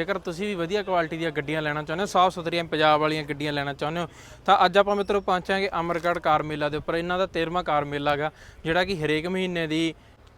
ਜੇਕਰ ਤੁਸੀਂ ਵੀ ਵਧੀਆ ਕੁਆਲਿਟੀ ਦੀਆਂ ਗੱਡੀਆਂ ਲੈਣਾ ਚਾਹੁੰਦੇ ਹੋ, ਸਾਫ਼ ਸੁਥਰੀਆਂ ਪੰਜਾਬ ਵਾਲੀਆਂ ਗੱਡੀਆਂ ਲੈਣਾ ਚਾਹੁੰਦੇ ਹੋ, ਤਾਂ ਅੱਜ ਆਪਾਂ ਮਿੱਤਰੋ ਪਹੁੰਚਾਂਗੇ ਅਮਰਗੜ੍ਹ ਕਾਰ ਮੇਲਾ ਦੇ ਉੱਪਰ। ਇਹਨਾਂ ਦਾ 13ਵਾਂ ਕਾਰ ਮੇਲਾ ਹੈਗਾ ਜਿਹੜਾ ਕਿ ਹਰੇਕ ਮਹੀਨੇ ਦੀ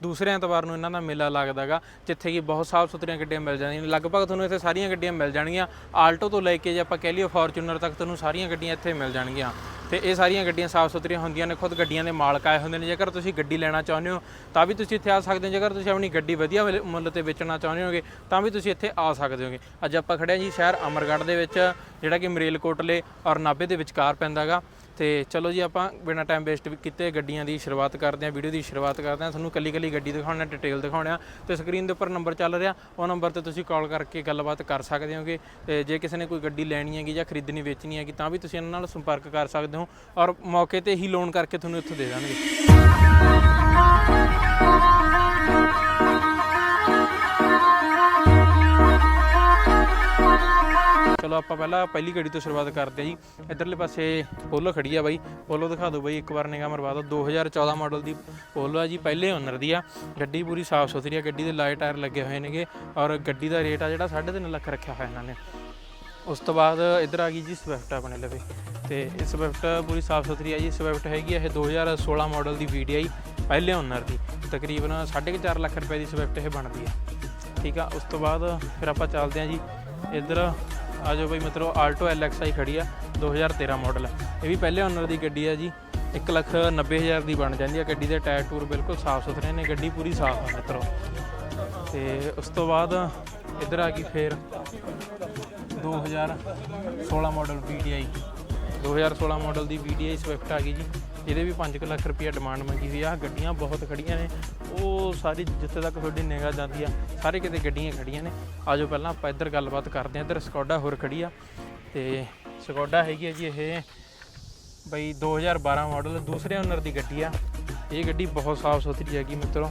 ਦੂਸਰੇ ਐਤਵਾਰ ਨੂੰ ਇਹਨਾਂ ਦਾ ਮੇਲਾ ਲੱਗਦਾਗਾ, ਜਿੱਥੇ ਕਿ ਬਹੁਤ ਸਾਫ਼ ਸੁਥਰੀਆਂ ਗੱਡੀਆਂ ਮਿਲ ਜਾਂਦੀਆਂ ਨੇ। ਲਗਭਗ ਤੁਹਾਨੂੰ ਇੱਥੇ ਸਾਰੀਆਂ ਗੱਡੀਆਂ ਮਿਲ ਜਾਣਗੀਆਂ। ਆਲਟੋ ਤੋਂ ਲੈ ਕੇ ਜੇ ਆਪਾਂ ਕਹਿ ਲਈਏ ਫੋਰਚੂਨਰ ਤੱਕ ਤੁਹਾਨੂੰ ਸਾਰੀਆਂ ਗੱਡੀਆਂ ਇੱਥੇ ਮਿਲ ਜਾਣਗੀਆਂ। ਤੇ ਇਹ ਸਾਰੀਆਂ ਗੱਡੀਆਂ ਸਾਫ਼ ਸੁਥਰੀਆਂ ਹੁੰਦੀਆਂ ਨੇ, ਖੁਦ ਗੱਡੀਆਂ ਦੇ ਮਾਲਕ ਆਏ ਹੁੰਦੇ ਨੇ। ਜੇਕਰ ਤੁਸੀਂ ਗੱਡੀ ਲੈਣਾ ਚਾਹੁੰਦੇ ਹੋ, ਤਾਂ ਵੀ ਤੁਸੀਂ ਇੱਥੇ ਆ ਸਕਦੇ ਹੋ। ਜੇਕਰ ਤੁਸੀਂ ਆਪਣੀ ਗੱਡੀ ਵਧੀਆ ਮੁੱਲ- ਮੁੱਲ ਤੇ ਵੇਚਣਾ ਚਾਹੁੰਦੇ ਹੋਗੇ, ਤਾਂ ਵੀ ਤੁਸੀਂ ਇੱਥੇ ਆ ਸਕਦੇ ਹੋਗੇ। ਅੱਜ ਆਪਾਂ ਖੜੇ ਹਾਂ ਜੀ ਸ਼ਹਿਰ ਅਮਰਗੜ੍ਹ ਦੇ ਵਿੱਚ, ਜਿਹੜਾ ਕਿ ਮਰੇਲਕੋਟਲੇ ਔਰ ਨਾਭੇ ਦੇ ਵਿਚਕਾਰ ਪੈਂਦਾਗਾ। ਤੇ ਚਲੋ ਜੀ, ਆਪਾਂ ਬਿਨਾਂ ਟਾਈਮ ਵੇਸਟ ਕੀਤੇ ਗੱਡੀਆਂ ਦੀ ਸ਼ੁਰੂਆਤ ਕਰਦੇ ਹਾਂ, ਵੀਡੀਓ ਦੀ ਸ਼ੁਰੂਆਤ ਕਰਦੇ ਹਾਂ। ਤੁਹਾਨੂੰ ਕੱਲੀ ਕੱਲੀ ਗੱਡੀ ਦਿਖਾਉਣਾ ਡਿਟੇਲ ਦਿਖਾਉਣਾ ਤੇ ਸਕਰੀਨ ਦੇ ਉੱਪਰ ਨੰਬਰ ਚੱਲ ਰਿਹਾ, ਉਹ ਨੰਬਰ ਤੇ ਤੁਸੀਂ ਕਾਲ ਕਰਕੇ ਗੱਲਬਾਤ ਕਰ ਸਕਦੇ ਹੋਗੇ। ਤੇ ਜੇ ਕਿਸੇ ਨੇ ਕੋਈ ਗੱਡੀ ਲੈਣੀ ਹੈਗੀ ਜਾਂ ਖਰੀਦਣੀ, ਵੇਚਣੀ ਹੈਗੀ, ਤਾਂ ਵੀ ਤੁਸੀਂ ਇਹਨਾਂ ਨਾਲ ਸੰਪਰਕ ਕਰ ਸਕਦੇ ਹੋ ਔਰ ਮੌਕੇ ਤੇ ਹੀ ਲੋਨ ਕਰਕੇ ਤੁਹਾਨੂੰ ਇੱਥੋਂ ਦੇ ਦੇਣਗੇ। ਚਲੋ ਆਪਾਂ ਪਹਿਲਾਂ ਪਹਿਲੀ ਗੱਡੀ ਤੋਂ ਸ਼ੁਰੂਆਤ ਕਰਦੇ ਹਾਂ ਜੀ। ਇਧਰਲੇ ਪਾਸੇ ਪੋਲੋ ਖੜੀ ਆ ਬਾਈ। ਪੋਲੋ ਦਿਖਾ ਦਿਓ ਬਾਈ, ਇੱਕ ਵਾਰ ਨਿਗਾਹ ਮਰਵਾ ਦਿਓ। 2014 ਮਾਡਲ ਦੀ ਪੋਲੋ ਆ ਜੀ, ਪਹਿਲੇ ਓਨਰ ਦੀ ਆ। ਗੱਡੀ ਪੂਰੀ ਸਾਫ਼ ਸੁਥਰੀ ਆ, ਗੱਡੀ ਦੇ ਲਾਈਟ ਟਾਇਰ ਲੱਗੇ ਹੋਏ ਨੇਗੇ ਔਰ ਗੱਡੀ ਦਾ ਰੇਟ ਆ ਜਿਹੜਾ 3.5 ਲੱਖ ਰੱਖਿਆ ਹੋਇਆ ਇਹਨਾਂ ਨੇ। ਉਸ ਤੋਂ ਬਾਅਦ ਇੱਧਰ ਆ ਗਈ ਜੀ ਸਵਿਫਟ ਆਪਣੇ ਲਵੇ ਤੇ ਇਹ ਸਵਿਫਟ ਪੂਰੀ ਸਾਫ਼ ਸੁਥਰੀ ਆ ਜੀ। ਸਵਿਫਟ ਹੈਗੀ ਆ ਇਹ 2016 ਮਾਡਲ ਦੀ VDI ਪਹਿਲੇ ਓਨਰ ਦੀ। ਤਕਰੀਬਨ 4.5 ਲੱਖ ਰੁਪਏ ਦੀ ਸਵਿਫਟ ਇਹ ਬਣਦੀ ਆ। ਠੀਕ ਆ, ਉਸ ਤੋਂ ਬਾਅਦ ਫਿਰ ਆਪਾਂ ਚੱਲਦੇ ਆ ਜੀ। ਇੱਧਰ ਆ ਜਾਓ ਬਈ ਮਿੱਤਰੋ ਆਲਟੋ LXI ਖੜੀ ਆ 2013 ਮਾਡਲ ਇਹ ਵੀ ਪਹਿਲੇ ਓਨਰ ਦੀ ਗੱਡੀ ਆ ਜੀ। 190000 ਦੀ ਬਣ ਜਾਂਦੀ ਆ। ਗੱਡੀ ਦੇ ਟਾਇਰ ਟੂਰ ਬਿਲਕੁਲ ਸਾਫ਼ ਸੁਥਰੇ ਨੇ, ਗੱਡੀ ਪੂਰੀ ਸਾਫ਼ ਆ ਮਿੱਤਰੋ। ਤੇ ਉਸ ਤੋਂ ਬਾਅਦ ਇੱਧਰ ਆ ਗਈ ਫੇਰ 2016 ਮਾਡਲ VDI 2016 ਮਾਡਲ ਦੀ VDI ਸਵਿਫਟ ਆ ਗਈ ਜੀ। ਇਹਦੇ ਵੀ 5 ਲੱਖ ਰੁਪਈਆ ਡਿਮਾਂਡ ਮੰਗੀ ਹੋਈ ਆ। ਗੱਡੀਆਂ ਬਹੁਤ ਖੜੀਆਂ ਨੇ। ਉਹ ਸਾਰੀ ਜਿੱਥੇ ਤੱਕ ਤੁਹਾਡੀ ਨਿਗਾਹ ਜਾਂਦੀ ਆ, ਸਾਰੇ ਕਿਤੇ ਗੱਡੀਆਂ ਖੜੀਆਂ ਨੇ। ਆਜੋ ਪਹਿਲਾਂ ਆਪਾਂ ਇੱਧਰ ਗੱਲਬਾਤ ਕਰਦੇ ਆ ਇੱਧਰ ਸਕੋਡਾ ਹੋਰ ਖੜੀ ਆ। ਤੇ ਸਕੋਡਾ ਹੈਗੀ ਆ ਜੀ ਇਹ ਬਈ 2012 ਮਾਡਲ ਦੂਸਰੇ ਓਨਰ ਦੀ ਗੱਡੀ ਆ। ਇਹ ਗੱਡੀ ਬਹੁਤ ਸਾਫ਼ ਸੁਥਰੀ ਹੈਗੀ ਮਿੱਤਰੋ।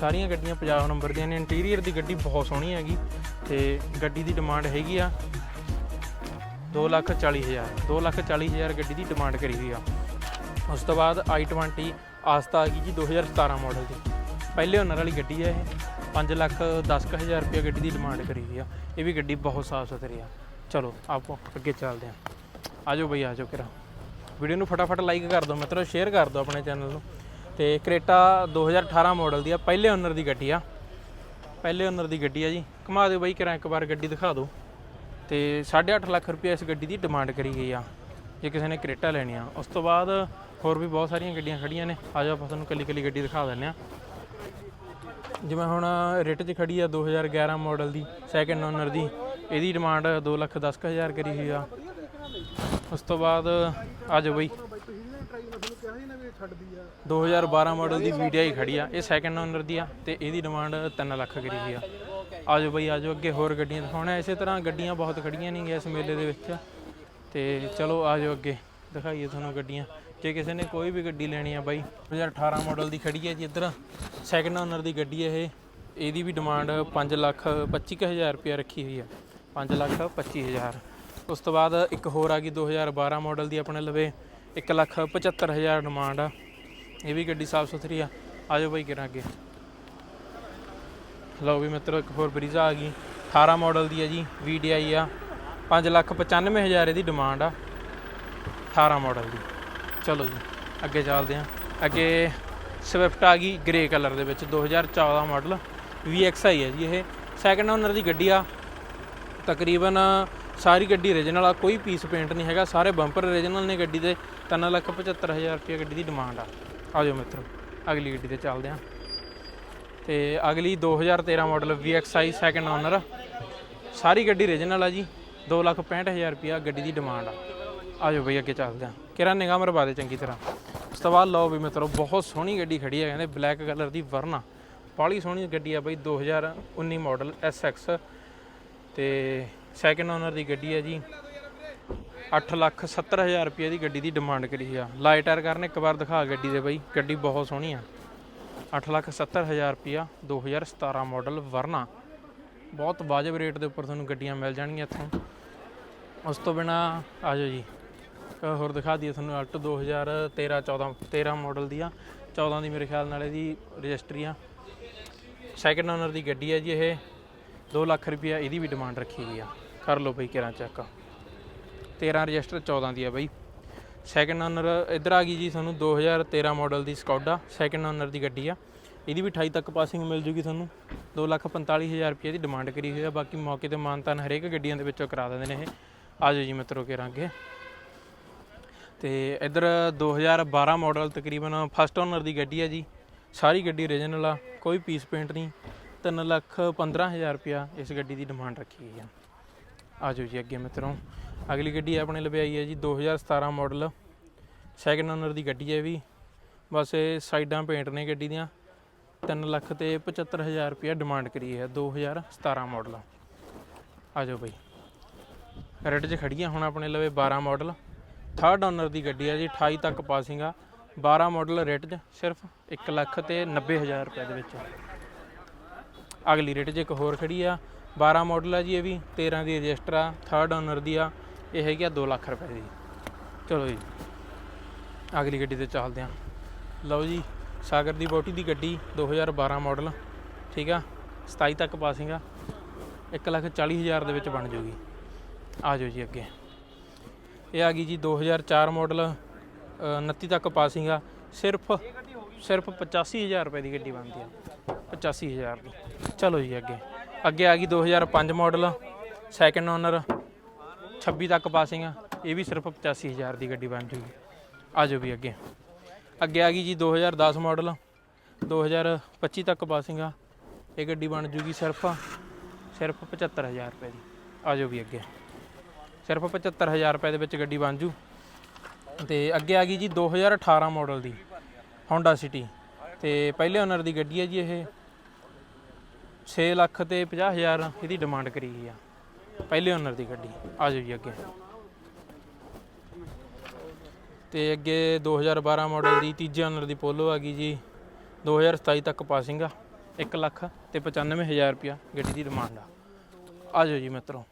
ਸਾਰੀਆਂ ਗੱਡੀਆਂ ਪੰਜਾਬ ਨੰਬਰ ਦੀਆਂ ਨੇ। ਇੰਟੀਰੀਅਰ ਦੀ ਗੱਡੀ ਬਹੁਤ ਸੋਹਣੀ ਹੈਗੀ। ਤੇ ਗੱਡੀ ਦੀ ਡਿਮਾਂਡ ਹੈਗੀ ਆ 240000 240000 ਗੱਡੀ ਦੀ ਡਿਮਾਂਡ ਕਰੀ ਹੋਈ ਆ। ਉਸ ਤੋਂ ਬਾਅਦ i20 ਆਸਤਾ ਆ ਗਈ ਜੀ 2017 ਮਾਡਲ ਦੀ। ਪਹਿਲੇ ਓਨਰ ਵਾਲੀ ਗੱਡੀ ਹੈ ਇਹ। 5 ਲੱਖ 10000 ਰੁਪਏ ਗੱਡੀ ਦੀ ਡਿਮਾਂਡ ਕਰੀ ਹੋਈ ਆ। ਇਹ ਵੀ ਗੱਡੀ ਬਹੁਤ ਸਾਫ਼ ਸੁਥਰੀ ਆ। ਚਲੋ, ਆਪੋ ਅੱਗੇ ਚੱਲਦੇ ਆ। ਆਜੋ ਬਈ, ਆਜੋ ਕਿਰਾ। ਵੀਡੀਓ ਨੂੰ ਫਟਾਫਟ ਲਾਈਕ ਕਰ ਦਿਓ ਮਿੱਤਰੋ ਸ਼ੇਅਰ ਕਰ ਦਿਓ ਆਪਣੇ ਚੈਨਲ ਨੂੰ। ਤੇ ਕ੍ਰੇਟਾ 2018 ਮਾਡਲ ਦੀ ਆ, ਪਹਿਲੇ ਓਨਰ ਦੀ ਗੱਡੀ ਆ। ਪਹਿਲੇ ਓਨਰ ਦੀ ਗੱਡੀ ਆ ਜੀ। ਘੁਮਾ ਦਿਓ ਬਈ ਕਿਰਾ, ਇੱਕ ਵਾਰ ਗੱਡੀ ਦਿਖਾ ਦਿਓ। ਤੇ 8.5 ਲੱਖ ਰੁਪਏ ਇਸ ਗੱਡੀ ਦੀ ਡਿਮਾਂਡ ਕਰੀ ਗਈ ਆ। ਜੇ ਕਿਸੇ ਨੇ ਕ੍ਰੇਟਾ ਲੈਣੀ ਆ। ਉਸ ਤੋਂ ਬਾਅਦ ਹੋਰ ਵੀ ਬਹੁਤ ਸਾਰੀਆਂ ਗੱਡੀਆਂ ਖੜੀਆਂ ਨੇ। ਆ ਜਾਓ ਆਪਾਂ ਤੁਹਾਨੂੰ ਕੱਲੀ ਕੱਲੀ ਗੱਡੀ ਦਿਖਾ ਦਿੰਦੇ ਆ ਜਿਵੇਂ ਹੁਣ ਰੇਟ 'ਚ ਖੜੀ ਆ 2011 ਮਾਡਲ ਦੀ ਸੈਕੰਡ ਓਨਰ ਦੀ। ਇਹਦੀ ਡਿਮਾਂਡ 2 ਲੱਖ 10 ਕੁ ਹਜ਼ਾਰ ਕਰੀ ਹੋਈ ਆ। ਉਸ ਤੋਂ ਬਾਅਦ ਆ ਜਾਓ ਬਈ। 2012 ਮਾਡਲ ਦੀ VDI ਖੜੀ ਆ। ਇਹ ਸੈਕੰਡ ਓਨਰ ਦੀ ਆ ਤੇ ਇਹਦੀ ਡਿਮਾਂਡ 3 ਲੱਖ ਕਰੀ ਹੋਈ ਆ। ਆ ਜਾਓ ਬਈ, ਆ ਜਾਓ ਅੱਗੇ ਹੋਰ ਗੱਡੀਆਂ ਦਿਖਾਉਣਾ ਇਸੇ ਤਰ੍ਹਾਂ ਗੱਡੀਆਂ ਬਹੁਤ ਖੜੀਆਂ ਨਹੀਂ ਇਸ ਮੇਲੇ ਦੇ ਵਿੱਚ। ਤੇ ਚਲੋ ਆ ਜਾਓ ਅੱਗੇ। ਦਿਖਾਈਏ ਤੁਹਾਨੂੰ ਗੱਡੀਆਂ। ਜੇ ਕਿਸੇ ਨੇ ਕੋਈ ਵੀ ਗੱਡੀ ਲੈਣੀ ਆ ਬਾਈ। 2018 ਮਾਡਲ ਦੀ ਖੜੀ ਹੈ ਜੀ ਇੱਧਰ। ਸੈਕੰਡ ਓਨਰ ਦੀ ਗੱਡੀ ਹੈ ਇਹ। ਇਹਦੀ ਵੀ ਡਿਮਾਂਡ 5 ਲੱਖ 25000 ਰੁਪਏ ਰੱਖੀ ਹੋਈ ਆ। 5 ਲੱਖ 25000 ਉਸ ਤੋਂ ਬਾਅਦ ਇੱਕ ਹੋਰ ਆ ਗਈ 2012 ਮਾਡਲ ਦੀ ਆਪਣੇ ਲਵੇ। 1 ਲੱਖ 75000 ਡਿਮਾਂਡ ਆ। ਇਹ ਵੀ ਗੱਡੀ ਸਾਫ਼ ਸੁਥਰੀ ਆ। ਆ ਜਾਓ ਬਾਈ ਕਿਰਾਂ ਅੱਗੇ। ਲਓ ਵੀ ਮਿੱਤਰੋ, ਇੱਕ ਹੋਰ ਬਰੀਜ਼ਾ ਆ ਗਈ। 18 ਮਾਡਲ ਦੀ ਹੈ ਜੀ VDI ਆ। 5 ਲੱਖ 95000 ਇਹਦੀ ਡਿਮਾਂਡ ਆ। 18 ਮਾਡਲ ਦੀ। ਚਲੋ ਜੀ, ਅੱਗੇ ਚੱਲਦੇ ਹਾਂ। ਅੱਗੇ ਸਵਿਫਟ ਆ ਗਈ ਗ੍ਰੇ ਕਲਰ ਦੇ ਵਿੱਚ 2014 ਮਾਡਲ VXI ਹੈ ਜੀ ਇਹ। ਸੈਕੰਡ ਓਨਰ ਦੀ ਗੱਡੀ ਆ। ਤਕਰੀਬਨ ਸਾਰੀ ਗੱਡੀ ਓਰੀਜਨਲ ਆ, ਕੋਈ ਪੀਸ ਪੇਂਟ ਨਹੀਂ ਹੈਗਾ, ਸਾਰੇ ਬੰਪਰ ਓਰੀਜਨਲ ਨੇ ਗੱਡੀ ਦੇ। 375000 ਰੁਪਏ ਗੱਡੀ ਦੀ ਡਿਮਾਂਡ ਆ। ਆ ਜਾਓ ਮਿੱਤਰੋ, ਅਗਲੀ ਗੱਡੀ ਤੇ ਚੱਲਦੇ ਹਾਂ। ਤੇ ਅਗਲੀ 2013 ਮਾਡਲ VXI ਸੈਕੰਡ ਓਨਰ ਸਾਰੀ ਗੱਡੀ ਓਰੀਜਨਲ ਆ ਜੀ 265000 ਰੁਪਿਆ ਗੱਡੀ ਦੀ ਡਿਮਾਂਡ ਆ। ਆਜੋ ਬਈ, ਅੱਗੇ ਚੱਲਦੇ ਆ ਕਿਰਾ ਨਿਗਾਹ ਮਰਵਾ ਦੇ ਚੰਗੀ ਤਰ੍ਹਾਂ। ਉਸ ਤੋਂ ਬਾਅਦ ਲਓ ਵੀ ਮਿੱਤਰੋ, ਬਹੁਤ ਸੋਹਣੀ ਗੱਡੀ ਖੜੀ ਹੈ, ਕਹਿੰਦੇ ਬਲੈਕ ਕਲਰ ਦੀ ਵਰਨਾ। ਬਾਹਲੀ ਸੋਹਣੀ ਗੱਡੀ ਆ ਬਈ 2019 ਮਾਡਲ SX ਤੇ ਸੈਕੰਡ ਓਨਰ ਦੀ ਗੱਡੀ ਹੈ ਜੀ 8 ਲੱਖ 70 ਹਜ਼ਾਰ ਰੁਪਏ ਦੀ ਗੱਡੀ ਦੀ ਡਿਮਾਂਡ ਕਰੀ ਆ। ਲਾਈਟ ਟਾਇਰ ਕਰਨ ਇੱਕ ਵਾਰ ਦਿਖਾ ਗੱਡੀ ਦੇ ਬਈ, ਗੱਡੀ ਬਹੁਤ ਸੋਹਣੀ ਆ। 8 ਲੱਖ 70 ਹਜ਼ਾਰ ਰੁਪਿਆ 2017 ਮਾਡਲ ਵਰਨਾ। ਬਹੁਤ ਵਾਜਬ ਰੇਟ ਦੇ ਉੱਪਰ ਤੁਹਾਨੂੰ ਗੱਡੀਆਂ ਮਿਲ ਜਾਣਗੀਆਂ ਇੱਥੋਂ। ਉਸ ਤੋਂ ਬਿਨਾ ਆ ਜਾਓ ਜੀ ਹੋਰ ਦਿਖਾ ਦਈਏ ਤੁਹਾਨੂੰ ਅਲਟੋ 2013 14 13 ਮਾਡਲ ਦੀ ਆ 14 ਦੀ ਮੇਰੇ ਖਿਆਲ ਨਾਲ ਇਹਦੀ ਰਜਿਸਟਰੀ ਆ। ਸੈਕੰਡ ਓਨਰ ਦੀ ਗੱਡੀ ਆ ਜੀ ਇਹ। 2 ਲੱਖ ਰੁਪਇਆ ਇਹਦੀ ਵੀ ਡਿਮਾਂਡ ਰੱਖੀ ਗਈ ਆ। ਕਰ ਲਓ ਬਈ ਕਿਰਾਂ ਚੈੱਕ 13 ਰਜਿਸਟਰ 14 ਦੀ ਆ ਬਈ। ਸੈਕਿੰਡ ਓਨਰ ਇੱਧਰ ਆ ਗਈ ਜੀ ਤੁਹਾਨੂੰ 2013 ਮਾਡਲ ਦੀ ਸਕੌਡਾ ਸੈਕਿੰਡ ਓਨਰ ਦੀ ਗੱਡੀ ਆ। ਇਹਦੀ ਵੀ 28 ਤੱਕ ਪਾਸਿੰਗ ਮਿਲ ਜੂਗੀ ਤੁਹਾਨੂੰ। 245000 ਰੁਪਏ ਦੀ ਡਿਮਾਂਡ ਕਰੀ ਹੋਈ ਆ। ਬਾਕੀ ਮੌਕੇ ਤੇ ਮਾਨਤਾਨ ਹਰੇਕ ਗੱਡੀਆਂ ਦੇ ਵਿੱਚੋਂ ਕਰਾ ਦਿੰਦੇ ਨੇ ਇਹ। ਆ ਜਾਓ ਜੀ ਮਿੱਤਰੋ ਕਿਰਾਂ ਅੱਗੇ। ਤੇ ਇੱਧਰ 2012 ਮਾਡਲ ਤਕਰੀਬਨ ਫਸਟ ਓਨਰ ਦੀ ਗੱਡੀ ਹੈ ਜੀ। ਸਾਰੀ ਗੱਡੀ ਓਰੀਜਨਲ ਆ, ਕੋਈ ਪੀਸ ਪੇਂਟ ਨਹੀਂ। 3 ਲੱਖ 15000 ਰੁਪਿਆ ਇਸ ਗੱਡੀ ਦੀ ਡਿਮਾਂਡ ਰੱਖੀ ਗਈ ਆ। ਆ ਜਾਓ ਜੀ ਅੱਗੇ ਮਿੱਤਰੋ, ਅਗਲੀ ਗੱਡੀ ਆਪਣੇ ਲਵੇ ਆਈ ਹੈ ਜੀ 2017 ਮਾਡਲ ਸੈਕਿੰਡ ਓਨਰ ਦੀ ਗੱਡੀ ਹੈ ਵੀ। ਬਸ ਇਹ ਸਾਈਡਾਂ ਪੇਂਟ ਨੇ ਗੱਡੀ ਦੀਆਂ। 3 ਲੱਖ ਤੇ 75000 ਰੁਪਿਆ ਡਿਮਾਂਡ ਕਰੀ ਹੈ 2017 ਮਾਡਲ ਆ ਜਾਓ ਬਈ। ਰੈੱਡ 'ਚ ਖੜੀਆਂ ਹੁਣ ਆਪਣੇ ਲਵੇ 12 ਮਾਡਲ ਥਰਡ ਓਨਰ ਦੀ ਗੱਡੀ ਆ ਜੀ 28 ਤੱਕ ਪਾਸਿੰਗ ਆ। 12 ਮਾਡਲ ਰੇਟ 'ਚ, ਸਿਰਫ 1 ਲੱਖ ਤੇ 90000 ਰੁਪਏ ਦੇ ਵਿੱਚ। ਅਗਲੀ ਰੇਟ 'ਚ ਇੱਕ ਹੋਰ ਖੜੀ ਆ। 12 ਮਾਡਲ ਆ ਜੀ ਇਹ ਵੀ 13 ਦੀ ਰਜਿਸਟਰ ਆ ਥਰਡ ਓਨਰ ਦੀ ਆ। ਇਹ ਹੈਗੀ ਆ 2 ਲੱਖ ਰੁਪਏ ਦੀ। ਚਲੋ ਜੀ, ਅਗਲੀ ਗੱਡੀ ਤੇ ਚੱਲਦੇ ਆ। ਲਓ ਜੀ, ਸਾਗਰ ਦੀ ਬੋਟੀ ਦੀ ਗੱਡੀ 2012 ਮਾਡਲ ਠੀਕ ਆ 27 ਤੱਕ ਪਾਸਿੰਗ ਆ। 1 ਲੱਖ 40 ਹਜ਼ਾਰ ਦੇ ਵਿੱਚ ਬਣ ਜੂਗੀ। ਆ ਜਾਓ ਜੀ ਅੱਗੇ। ਇਹ ਆ ਗਈ ਜੀ 2004 ਮਾਡਲ 29 ਤੱਕ ਪਾਸਿੰਗ ਆ। ਸਿਰਫ ਸਿਰਫ 85000 ਰੁਪਏ ਦੀ ਗੱਡੀ ਬਣਦੀ ਆ। 85000 ਦੀ। ਚਲੋ ਜੀ ਅੱਗੇ। ਅੱਗੇ ਆ ਗਈ 2005 ਮਾਡਲ ਸੈਕਿੰਡ ਓਨਰ 26 ਤੱਕ ਪਾਸਿੰਗ ਆ। ਇਹ ਵੀ ਸਿਰਫ 85000 ਦੀ ਗੱਡੀ ਬਣ ਜੂਗੀ। ਆ ਜਾਓ ਵੀ ਅੱਗੇ। ਅੱਗੇ ਆ ਗਈ ਜੀ 2010 ਮਾਡਲ 2025 ਤੱਕ ਪਾਸਿੰਗ ਆ। ਇਹ ਗੱਡੀ ਬਣ ਜੂਗੀ ਸਿਰਫ ਸਿਰਫ 75000 ਰੁਪਏ ਦੀ। ਆ ਜਾਓ ਵੀ ਅੱਗੇ। ਸਿਰਫ 75000 ਰੁਪਏ ਦੇ ਵਿੱਚ ਗੱਡੀ ਬਣ ਜੂ। ਤੇ ਅੱਗੇ ਆ ਗਈ ਜੀ 2018 ਮਾਡਲ ਦੀ, Honda City ਤੇ ਪਹਿਲੇ ਓਨਰ ਦੀ ਗੱਡੀ ਹੈ ਜੀ ਇਹ। 6 ਲੱਖ ਤੇ 50000 ਇਹਦੀ ਡਿਮਾਂਡ ਕਰੀ ਗਈ ਆ। ਪਹਿਲੇ ਓਨਰ ਦੀ ਗੱਡੀ। ਆ ਜਾਓ ਜੀ ਅੱਗੇ। ਤੇ ਅੱਗੇ 2012 ਮਾਡਲ ਦੀ ਤੀਜੇ ਓਨਰ ਦੀ ਪੋਲੋ ਆ ਗਈ ਜੀ। 2027 ਤੱਕ ਪਾਸਿੰਗ ਆ। 1 ਲੱਖ ਤੇ 95000 ਰੁਪਿਆ ਗੱਡੀ ਦੀ ਡਿਮਾਂਡ ਆ। ਆ ਜਾਓ ਜੀ ਮਿੱਤਰੋ।